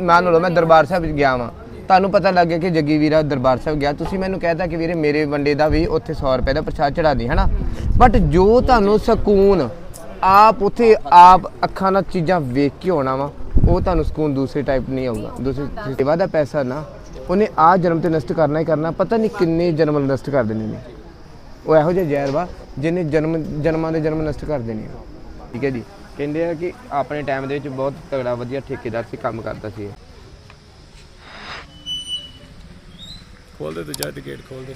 ਮੰਨ ਲਓ ਮੈਂ ਦਰਬਾਰ ਸਾਹਿਬ ਗਿਆ ਵਾਂ। ਤੁਹਾਨੂੰ ਪਤਾ ਲੱਗ ਗਿਆ ਕਿ ਜੱਗੀ ਵੀਰਾ ਦਰਬਾਰ ਸਾਹਿਬ ਗਿਆ। ਤੁਸੀਂ ਮੈਨੂੰ ਕਹਿਤਾ ਕਿ ਵੀਰੇ ਮੇਰੇ ਵੰਡੇ ਦਾ ਵੀ ਉੱਥੇ 100 ਰੁਪਏ ਦਾ ਪ੍ਰਸ਼ਾਦ ਚੜਾ ਦੀ, ਹਨਾ? ਬਟ ਜੋ ਤੁਹਾਨੂੰ ਸਕੂਨ, ਆਪ ਉੱਥੇ ਆਪ ਅੱਖਾਂ ਨਾਲ ਚੀਜ਼ਾਂ ਵੇਖ ਕੇ ਆਉਣਾ ਵਾ, ਉਹ ਤੁਹਾਨੂੰ ਸਕੂਨ ਦੂਸਰੇ ਟਾਈਪ ਨਹੀਂ ਆਊਗਾ। ਦੂਸਰੀ ਸੇਵਾ ਦਾ ਪੈਸਾ ਨਾ, ਉਹਨੇ ਆ ਜਨਮ ਤੇ ਨਸ਼ਟ ਕਰਨਾ ਹੀ ਕਰਨਾ, ਪਤਾ ਨਹੀਂ ਕਿੰਨੇ ਜਨਮ ਨਸ਼ਟ ਕਰ ਦੇਣੇ ਨੇ। ਉਹ ਇਹੋ ਜਿਹਾ ਜ਼ਹਿਰ ਵਾ, ਜਿਹਨੇ ਜਨਮ ਜਨਮਾਂ ਦੇ ਜਨਮ ਨਸ਼ਟ ਕਰ ਦੇਣੇ ਆ। ਠੀਕ ਹੈ ਜੀ? ਕਹਿੰਦੇ ਆ ਕਿ ਆਪਣੇ ਟਾਈਮ ਦੇ ਵਿੱਚ ਬਹੁਤ ਤਗੜਾ ਵਧੀਆ ਠੇਕੇਦਾਰ ਸੀ, ਕੰਮ ਕਰਦਾ ਸੀ ਖੋਲ ਦੇ ਤੇ ਜਾ ਤੇ ਗੇਟ ਖੋਲ ਦੇ।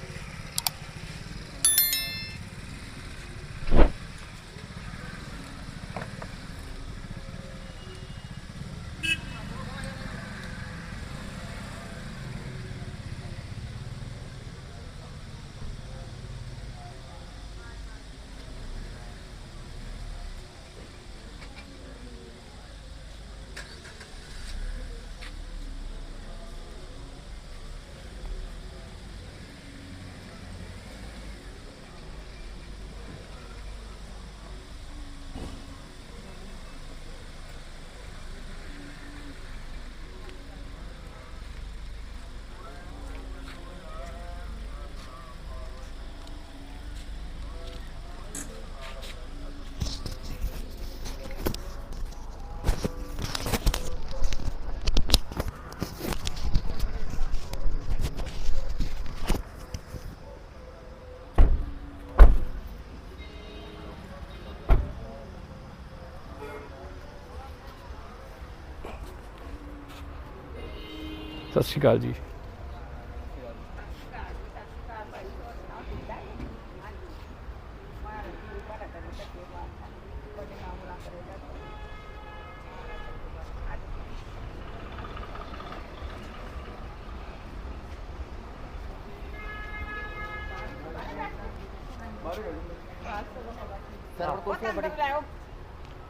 ਸਤਿ ਸ਼੍ਰੀ ਅਕਾਲ ਜੀ।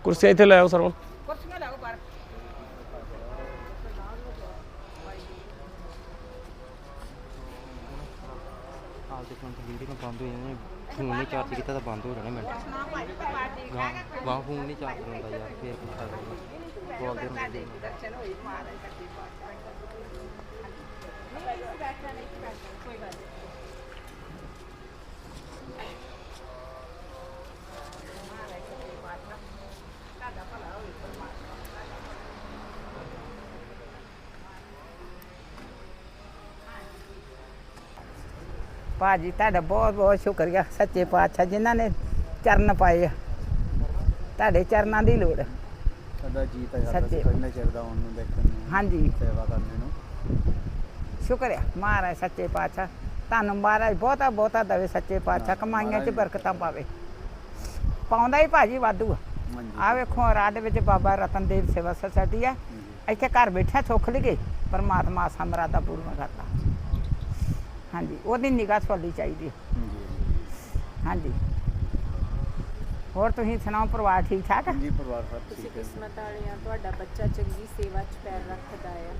ਕੁਰਸੀ ਇੱਥੇ ਲੈ ਆਓ ਫੋਨ ਨਹੀਂ ਚਾਰਜ ਕੀਤਾ ਤਾਂ ਬੰਦ ਹੋ ਜਾਣਾ ਮਿੰਟ। ਵਾਹ ਵਾਹ, ਫੋਨ ਨਹੀਂ ਚਾਰਜ ਹੁੰਦਾ ਯਾਰ, ਫੇਰ ਪੁੱਛਾ ਕਰਨਾ ਬੋਲਦੇ ਹੁੰਦੇ ਭਾਜੀ ਤੁਹਾਡਾ ਬਹੁਤ ਬਹੁਤ ਸ਼ੁਕਰੀਆ ਸੱਚੇ ਪਾਤਸ਼ਾਹ ਜਿਨ੍ਹਾਂ ਨੇ ਚਰਨ ਪਾਏ ਆ। ਤੁਹਾਡੇ ਚਰਨਾਂ ਦੀ ਲੋੜ। ਆ। ਸਾਡਾ ਜੀ ਤਾਂ ਸੱਚੇ। ਕਰਦਾ ਸੀ ਪਹਿਲੇ ਚਿਰ ਦਾ ਆਉਣ ਨੂੰ ਦੇਖਣ ਨੂੰ। ਹਾਂਜੀ। ਸੇਵਾ ਕਰਨੇ ਨੂੰ। ਸ਼ੁਕਰ ਹੈ ਮਹਾਰਾਜ ਸੱਚੇ ਪਾਤਸ਼ਾਹ ਤੁਹਾਨੂੰ ਮਹਾਰਾਜ ਬਹੁਤਾ ਬਹੁਤਾ ਦਵੇ ਸੱਚੇ ਪਾਤਸ਼ਾਹ। ਕਮਾਈਆਂ 'ਚ ਬਰਕਤਾਂ ਪਾਵੇ। ਪਾਉਂਦਾ ਹੀ ਭਾਜੀ ਵਾਧੂ ਆ। ਆ ਵੇਖੋ ਰਾਹ ਵਿੱਚ ਬਾਬਾ ਰਤਨਦੇਵ ਸੇਵਾ ਸੁਸਾਇਟੀ ਆ। ਇੱਥੇ ਘਰ ਬੈਠਿਆ ਸੁੱਖ ਲਈਏ ਪਰਮਾਤਮਾ ਆਸਾਂ ਮੁਰਾਦਾਂ ਪੂਰੀਆਂ ਕਰਦਾ। ਹਾਂਜੀ ਉਹਦੀ ਨਿਗਾਹ ਸਵਾਲੀ ਚਾਹੀਦੀ। ਹੈ। ਹਾਂਜੀ। ਹਾਂਜੀ ਹੋਰ ਤੁਸੀਂ ਸੁਣਾਓ ਪਰਿਵਾਰ ਠੀਕ ਠਾਕ? ਜੀ ਪਰਿਵਾਰ ਸਭ ਤੁਸੀਂ ਠੀਕ ਹੈ। ਕਿਸਮਤ ਵਾਲੇ ਆ ਤੁਹਾਡਾ ਬੱਚਾ ਚੰਗੀ ਸੇਵਾ 'ਚ ਪੈਰ ਰੱਖਦਾ ਆ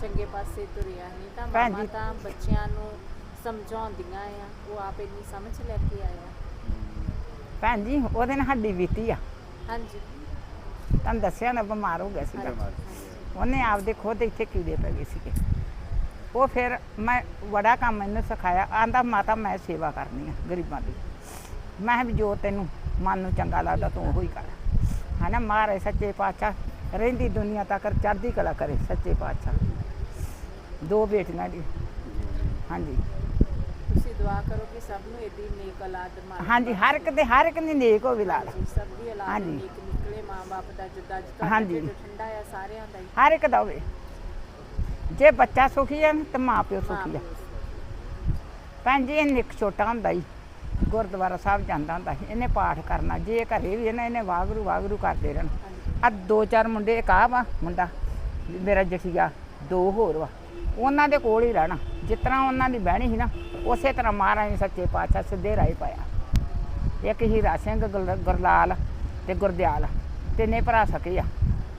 ਚੰਗੇ ਪਾਸੇ ਤੁਰਿਆ ਨਹੀਂ ਤਾਂ ਭੈਣ ਮਾਮਾ ਜੀ- ਤਾਂ ਬੱਚਿਆਂ ਨੂੰ ਸਮਝਾਉਂਦੀਆਂ ਆ ਉਹ ਆਪ ਇੰਨੀ ਸਮਝ ਲੈ ਕੇ ਆਇਆ। ਭੈਣ ਜੀ ਉਹਦੇ ਨਾਲ ਹੱਡੀ ਬੀਤੀ ਆ। ਹਾਂਜੀ। ਤੁਹਾਨੂੰ ਦੱਸਿਆ ਨਾ ਬਿਮਾਰ ਹੋ ਗਿਆ ਸੀਗਾ। ਬਿਮਾਰ ਉਹਨੇ ਆਪਦੇ ਖੁਦ ਇੱਥੇ ਕੀੜੇ ਪੈ ਗਏ ਸੀਗੇ। ਉਹ ਫਿਰ ਮੈਂ ਬੜਾ ਕੰਮ ਮੈਨੂੰ ਸਿਖਾਇਆ ਆਂਦਾ ਮਾਤਾ ਮੈਂ ਸੇਵਾ ਕਰਨੀ ਆ ਗਰੀਬਾਂ ਦੀ। ਮੈਂ ਕਿਹਾ ਵੀ ਜੋ ਤੈਨੂੰ ਮਨ ਨੂੰ ਚੰਗਾ ਲੱਗਦਾ ਤੂੰ ਉਹੀ ਕਰ। ਹਨਾ ਮਾਰੇ ਸੱਚੇ ਪਾਤਸ਼ਾਹ ਰਹਿੰਦੀ ਦੁਨੀਆ ਤੱਕ ਚੜ੍ਹਦੀ ਕਲਾ ਕਰੇ ਸੱਚੇ ਪਾਤਸ਼ਾਹ। ਦੋ ਬੇਟੀਆਂ ਦੀ ਹਾਂਜੀ। ਤੁਸੀਂ ਦੁਆ ਕਰੋ ਕਿ ਸਭ ਨੂੰ ਇਹਦੀ ਨੇਕ ਔਲਾਦ ਮਾਰੇ। ਹਾਂਜੀ ਹਰ ਇੱਕ ਦੇ ਹਰ ਇੱਕ ਦੀ ਨੇਕ ਹੋਵੇ ਲਾਲ ਸਭ ਦੀ ਔਲਾਦ ਹਾਂਜੀ। ਨੇਕ ਨਿਕਲੇ ਮਾਂ-ਬਾਪ ਦਾ ਜਿੱਦਾਂ। ਢਿੱਡ ਠੰਡਾ ਆ ਸਾਰਿਆਂ ਦਾ ਹਰ ਇੱਕ ਦਾ ਹੋਵੇ। ਜੇ ਬੱਚਾ ਸੁਖੀ ਹੈ ਤਾਂ ਮਾਂ ਪਿਓ ਸੁਖੀ ਹੈ ਭੈਣ ਜੀ ਇਹ ਇੱਕ ਛੋਟਾ ਹੁੰਦਾ ਹੀ ਗੁਰਦੁਆਰਾ ਸਾਹਿਬ ਜਾਂਦਾ ਹੁੰਦਾ ਸੀ, ਇਹਨੇ ਪਾਠ ਕਰਨਾ, ਜੇ ਘਰੇ ਵੀ ਇਹਨੇ ਇਹਨੇ ਵਾਗਰੂ ਵਾਗਰੂ ਕਰਦੇ ਰਹਿਣ। ਆ ਦੋ ਚਾਰ ਮੁੰਡੇ, ਇੱਕ ਆ ਵਾ ਮੁੰਡਾ, ਮੇਰਾ ਜਠੀਆ, ਦੋ ਹੋਰ ਵਾ, ਉਹਨਾਂ ਦੇ ਕੋਲ ਹੀ ਰਹਿਣਾ। ਜਿਸ ਤਰ੍ਹਾਂ ਉਹਨਾਂ ਦੀ ਬਹਿਣੀ ਸੀ ਨਾ, ਉਸੇ ਤਰ੍ਹਾਂ ਮਹਾਰਾਜ ਨੇ ਸੱਚੇ ਪਾਤਸ਼ਾਹ ਸਿੱਧੇ ਰਾਹ ਪਾਇਆ। ਇੱਕ ਹੀਰਾ ਸਿੰਘ ਗੁਰ- ਗੁਰਲਾਲ ਤੇ ਗੁਰਦਿਆਲ, ਤਿੰਨੇ ਭਰਾ ਸਕੇ ਆ।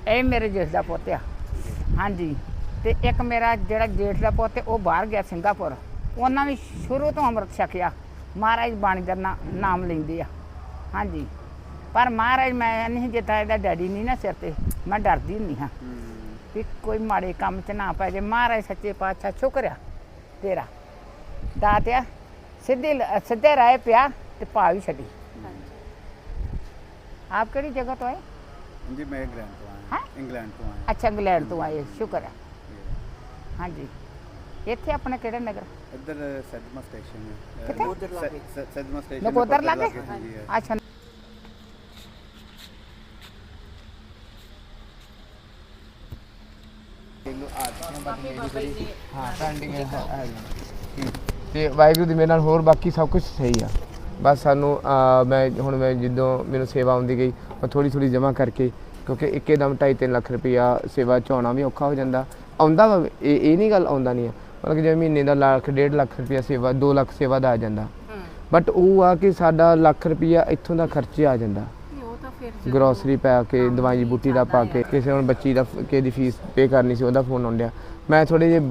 ਇਹ ਮੇਰੇ ਜਿਸ ਦਾ ਪੁੱਤ ਆ। ਹਾਂਜੀ। ਤੇ ਇੱਕ ਮੇਰਾ ਜਿਹੜਾ ਜੇਠ ਦਾ ਪੁੱਤ ਹੈ, ਉਹ ਬਾਹਰ ਗਿਆ ਸਿੰਗਾਪੁਰ। ਉਹਨਾਂ ਨੇ ਸ਼ੁਰੂ ਤੋਂ ਅੰਮ੍ਰਿਤ ਛਕਿਆ। ਮਹਾਰਾਜ ਬਾਣੀ ਦਾ ਨਾ- ਨਾਮ ਲੈਂਦੇ ਆ। ਹਾਂਜੀ। ਪਰ ਮਹਾਰਾਜ ਮੈਂ ਨਹੀਂ ਜਿੱਦਾਂ ਇਹਦਾ ਡੈਡੀ ਨਹੀਂ ਨਾ ਸਿਰ ਤੇ ਮੈਂ ਡਰਦੀ ਹੁੰਦੀ ਹਾਂ ਵੀ ਕੋਈ ਮਾੜੇ ਕੰਮ 'ਚ ਨਾ ਪੈ ਜੇ ਮਹਾਰਾਜ ਸੱਚੇ ਪਾਤਸ਼ਾਹ ਸ਼ੁਕਰ ਆ ਤੇਰਾ। ਦਾਤਿਆ ਸਿੱਧੇ ਲ- ਸਿੱਧੇ ਰਾਹ ਪਿਆ ਤੇ ਪਾ ਵੀ ਛੱਡੀ। ਆਪ ਕਿਹੜੀ ਜਗ੍ਹਾ ਤੋਂ ਆਏ? ਜੀ ਮੈਂ ਇੰਗਲੈਂਡ ਤੋਂ ਆਇਆ। ਹੈਂ? ਇੰਗਲੈਂਡ ਤੋਂ ਆਇਆ। ਅੱਛਾ ਇੰਗਲੈਂਡ ਤੋਂ ਆਏ। ਸ਼ੁਕਰ ਹੈ ਹਾਂਜੀ। ਇੱਥੇ ਆਪਣੇ ਕਿਹੜੇ ਨਗਰ? ਇੱਧਰ ਸੈਦਮਾ ਸਟੇਸ਼ਨ ਹੈ। ਕਿੱਥੇ? ਨਕੋਦਰ ਲਾਗੇ। ਸੈਦਮਾ ਸਟੇਸ਼ਨ ਨਕੋਦਰ ਲਾਗੇ? ਹਾਂਜੀ ਹੈ। ਅੱਛਾ। ਹਾਂ ਪੈਂਡਿੰਗ ਹੈ ਹੈ ਜੀ। ਤੇ ਵਾਹਿਗੁਰੂ ਦੀ ਮਿਹਰ ਨਾਲ ਹੋਰ ਬਾਕੀ ਸਭ ਕੁਝ ਸਹੀ ਆ। ਬਸ ਸਾਨੂੰ ਅਹ, ਮੈਂ ਹੁਣ ਮੈਂ ਜਦੋਂ ਮੈਨੂੰ ਸੇਵਾ ਆਉਂਦੀ ਗਈ ਮੈਂ ਥੋੜੀ ਥੋੜੀ ਜਮ੍ਹਾਂ ਕਰਕੇ ਕਿਉਂਕਿ ਇੱਕੇਦਮ 2.5 ਲੱਖ ਰੁਪਇਆ ਸੇਵਾ ਚ ਆਉਣਾ ਵੀ ਔਖਾ ਹੋ ਜਾਂਦਾ। ਆਉਂਦਾ ਵਾ ਇਹ ਇਹ ਨਹੀਂ ਗੱਲ ਆਉਂਦਾ ਨਹੀਂ ਆ। ਮਤਲਬ ਕਿ ਜਿਵੇਂ ਮਹੀਨੇ ਦਾ ਲੱਖ ਡੇਢ ਲੱਖ ਰੁਪਇਆ ਸੇਵਾ 2 ਲੱਖ ਸੇਵਾ ਦਾ ਆ ਜਾਂਦਾ। ਬਟ ਉਹ ਆ ਕਿ ਸਾਡਾ ਲੱਖ ਰੁਪਇਆ ਇੱਥੋਂ ਦਾ ਖਰਚੇ ਆ ਜਾਂਦਾ। ਨਹੀਂ ਉਹ ਤਾਂ ਫਿਰ ਗਰੋਸਰੀ ਪਾ ਕੇ ਦਵਾਈ ਬੂਟੀ ਦਾ ਪਾ ਕੇ ਕਿਸੇ ਹੁਣ ਬੱਚੀ ਦਾ ਫ- ਕਿਸੇ ਦੀ ਫੀਸ ਪੇ ਕਰਨੀ ਸੀ ਉਹਦਾ ਫੋਨ ਆਉਂਦਿਆ। ਮੈਂ ਥੋੜੇ ਜੇ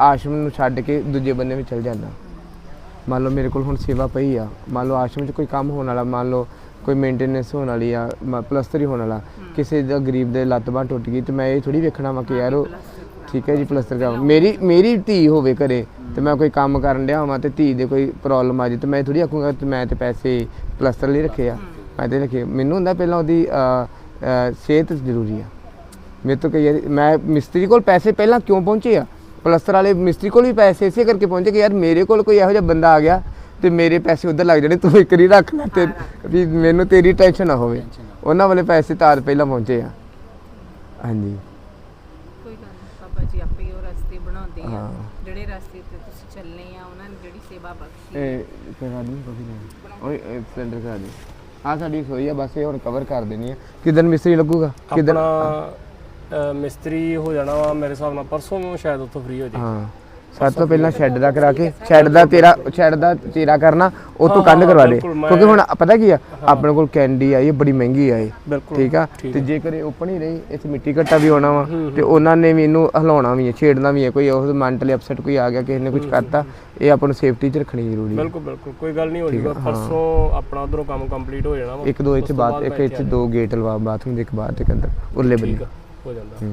ਆਸ਼ਰਮ ਨੂੰ ਛੱਡ ਕੇ ਦੂਜੇ ਬੰਦੇ ਵਿੱਚ ਚਲ ਜਾਂਦਾ। ਮੰਨ ਲਓ ਮੇਰੇ ਕੋਲ ਹੁਣ ਸੇਵਾ ਪਈ ਆ। ਮੰਨ ਲਓ ਆਸ਼ਰਮ 'ਚ ਕੋਈ ਕੰਮ ਹੋਣ ਵਾਲਾ ਮੰਨ ਲਓ ਕੋਈ ਮੇਨਟੇਨੈਂਸ ਹੋਣ ਵਾਲੀ ਆ ਪਲਸਤਰ ਹੋਣ ਵਾਲਾ। ਕਿਸੇ ਦਾ ਗਰੀਬ ਦੇ ਲੱਤ ਬਾਂਹ ਟੁੱਟ ਗਈ ਤੇ ਮੈਂ ਇਹ ਥੋੜੀ ਵੇਖਣਾ ਵਾ ਕਿ ਯਾਰ ਉਹ ਠੀਕ ਹੈ ਜੀ ਪਲਸਤਰ ਕਰ ਮੇਰੀ ਮੇਰੀ ਧੀ ਹੋਵੇ ਘਰੇ ਤੇ ਮੈਂ ਕੋਈ ਕੰਮ ਕਰਨ ਡਿਆ ਹਾਂ ਤੇ ਧੀ ਦੇ ਕੋਈ ਪ੍ਰੋਬਲਮ ਆ ਜੇ ਤੇ ਮੈਂ ਥੋੜੀ ਆਖੂੰਗਾ ਤੇ ਮੈਂ ਤੇ ਪੈਸੇ ਪਲਸਤਰ ਲਈ ਰੱਖੇ ਆ। ਮੈਂ ਤੇ ਰੱਖੇ। ਮੈਨੂੰ ਹੁੰਦਾ ਪਹਿਲਾਂ ਉਹਦੀ ਸਿਹਤ ਜ਼ਰੂਰੀ ਆ। ਮੇਰੇ ਤੋਂ ਕਈ ਮੈਂ ਮਿਸਤਰੀ ਕੋਲ ਪੈਸੇ ਪਹਿਲਾਂ ਕਿਉਂ ਪਹੁੰਚੇ ਆ? ਪਲਸਤਰ ਵਾਲੇ ਮਿਸਤਰੀ ਕੋਲ ਵੀ ਪੈਸੇ ਇਸੇ ਕਰਕੇ ਪਹੁੰਚੇ ਕਿ ਯਾਰ ਮੇਰੇ ਕੋਲ ਕੋਈ ਇਹੋ ਜਿਹਾ ਬੰਦਾ ਆ ਗਿਆ ਤੇ ਮੇਰੇ ਪੈਸੇ ਉਧਰ ਲੱਗ ਜਾਣੇ ਤੂੰ ਇੱਕ ਵਾਰੀ ਰੱਖ ਲੈ ਤੇ ਵੀ ਮੈਨੂੰ ਤੇਰੀ ਟੈਨਸ਼ਨ ਨਾ ਹੋਵੇ। ਉਹਨਾਂ ਵਾਲੇ ਪੈਸੇ ਤਾਂ ਪਹਿਲਾਂ ਪਹੁੰਚੇ ਆ। ਹਾਂਜੀ ਕੋਈ ਗੱਲ ਨਹੀਂ ਬਾਬਾ ਜੀ ਆਪੇ ਹੀ ਉਹ ਰਸਤੇ ਬਣਾਉਂਦੇ ਆ ਹਾਂ। ਜਿਹੜੇ ਰਸਤੇ ਤੇ ਤੁਸੀਂ ਚੱਲਨੇ ਆ ਉਹਨਾਂ ਨੇ ਜਿਹੜੀ ਸੇਵਾ ਬਖਸ਼ੀ ਇਹ ਕਰਾ ਦੂੰ ਕੋਈ ਨਹੀਂ ਓਏ ਸਿਲੰਡਰ ਕਰਾ ਦੇ ਆ ਸਾਡੀ ਸੋਈ ਆ ਬਸ ਇਹ ਹੁਣ ਕਵਰ ਕਰ ਦੇਣੀ ਆ ਕਿਦਨ ਮਿਸਤਰੀ ਲੱਗੂਗਾ ਕਿਦਨ ਆਪਣਾ ਅ, ਮਿਸਤਰੀ ਹੋ ਜਾਣਾ ਵਾ ਮੇਰੇ ਹਿਸਾਬ ਨਾਲ ਪਰਸੋਂ ਨੂੰ ਸ਼ਾਇਦ ਉੱਥੋਂ ਫ੍ਰੀ ਹੋ ਜਾਏ ਹਾਂ ਸਭ ਤੋਂ ਪਹਿਲਾਂ ਸ਼ੈੱਡ ਦਾ ਕਰਾ ਕੇ ਸ਼ੈੱਡ ਦਾ ਤੇਰਾ ਸ਼ੈੱਡ ਦਾ ਤੇਰਾ ਕਰਨਾ ਉਹ ਤੋਂ ਕੰਧ ਕਰਵਾ ਦੇ। ਕਿਉਂਕਿ ਹੁਣ ਪਤਾ ਕੀ ਆ? ਆਪਣੇ ਕੋਲ ਕੈਂਡੀ ਆ ਇਹ ਬੜੀ ਮਹਿੰਗੀ ਆ ਇਹ। ਬਿਲਕੁਲ ਠੀਕ ਆ? ਤੇ ਜੇਕਰ ਇਹ ਓਪਨ ਹੀ ਰਹੀ ਇੱਥੇ ਮਿੱਟੀ ਘੱਟਾ ਵੀ ਆਉਣਾ ਵਾ ਤੇ ਉਹਨਾਂ ਨੇ ਵੀ ਇਹਨੂੰ ਹਿਲਾਉਣਾ ਵੀ ਹੈ ਛੇੜਨਾ ਵੀ ਹੈ ਕੋਈ ਉਹ ਮੈਂਟਲੀ ਅਪਸੈਟ ਕੋਈ ਆ ਗਿਆ ਕਿਸੇ ਨੇ ਕੁਝ ਕਰਤਾ ਇਹ ਆਪਾਂ ਨੂੰ ਸੇਫਟੀ 'ਚ ਰੱਖਣੀ ਜ਼ਰੂਰੀ ਹੈ ਬਿਲਕੁਲ ਬਿਲਕੁਲ ਕੋਈ ਗੱਲ ਨਹੀਂ ਹੋ ਜਾਊਗਾ ਪਰਸੋਂ ਆਪਣਾ ਉਧਰੋਂ ਕੰਮ ਕੰਪਲੀਟ ਹੋ ਜਾਣਾ ਵਾ ਇੱਕ ਦੋ ਇੱਥੇ ਬਾਤ ਬਾਅਦ ਇੱਕ ਇੱਥੇ ਦੋ ਗੇਟ ਲਵਾ ਬਾਥਰੂਮ ਦੇ ਇੱਕ ਬਾਹਰ ਤੇ ਇੱਕ ਅੰਦਰ ਉਰਲੇ ਬੰਨੇ। ਠੀਕ ਆ, ਹੋ ਜਾਂਦਾ।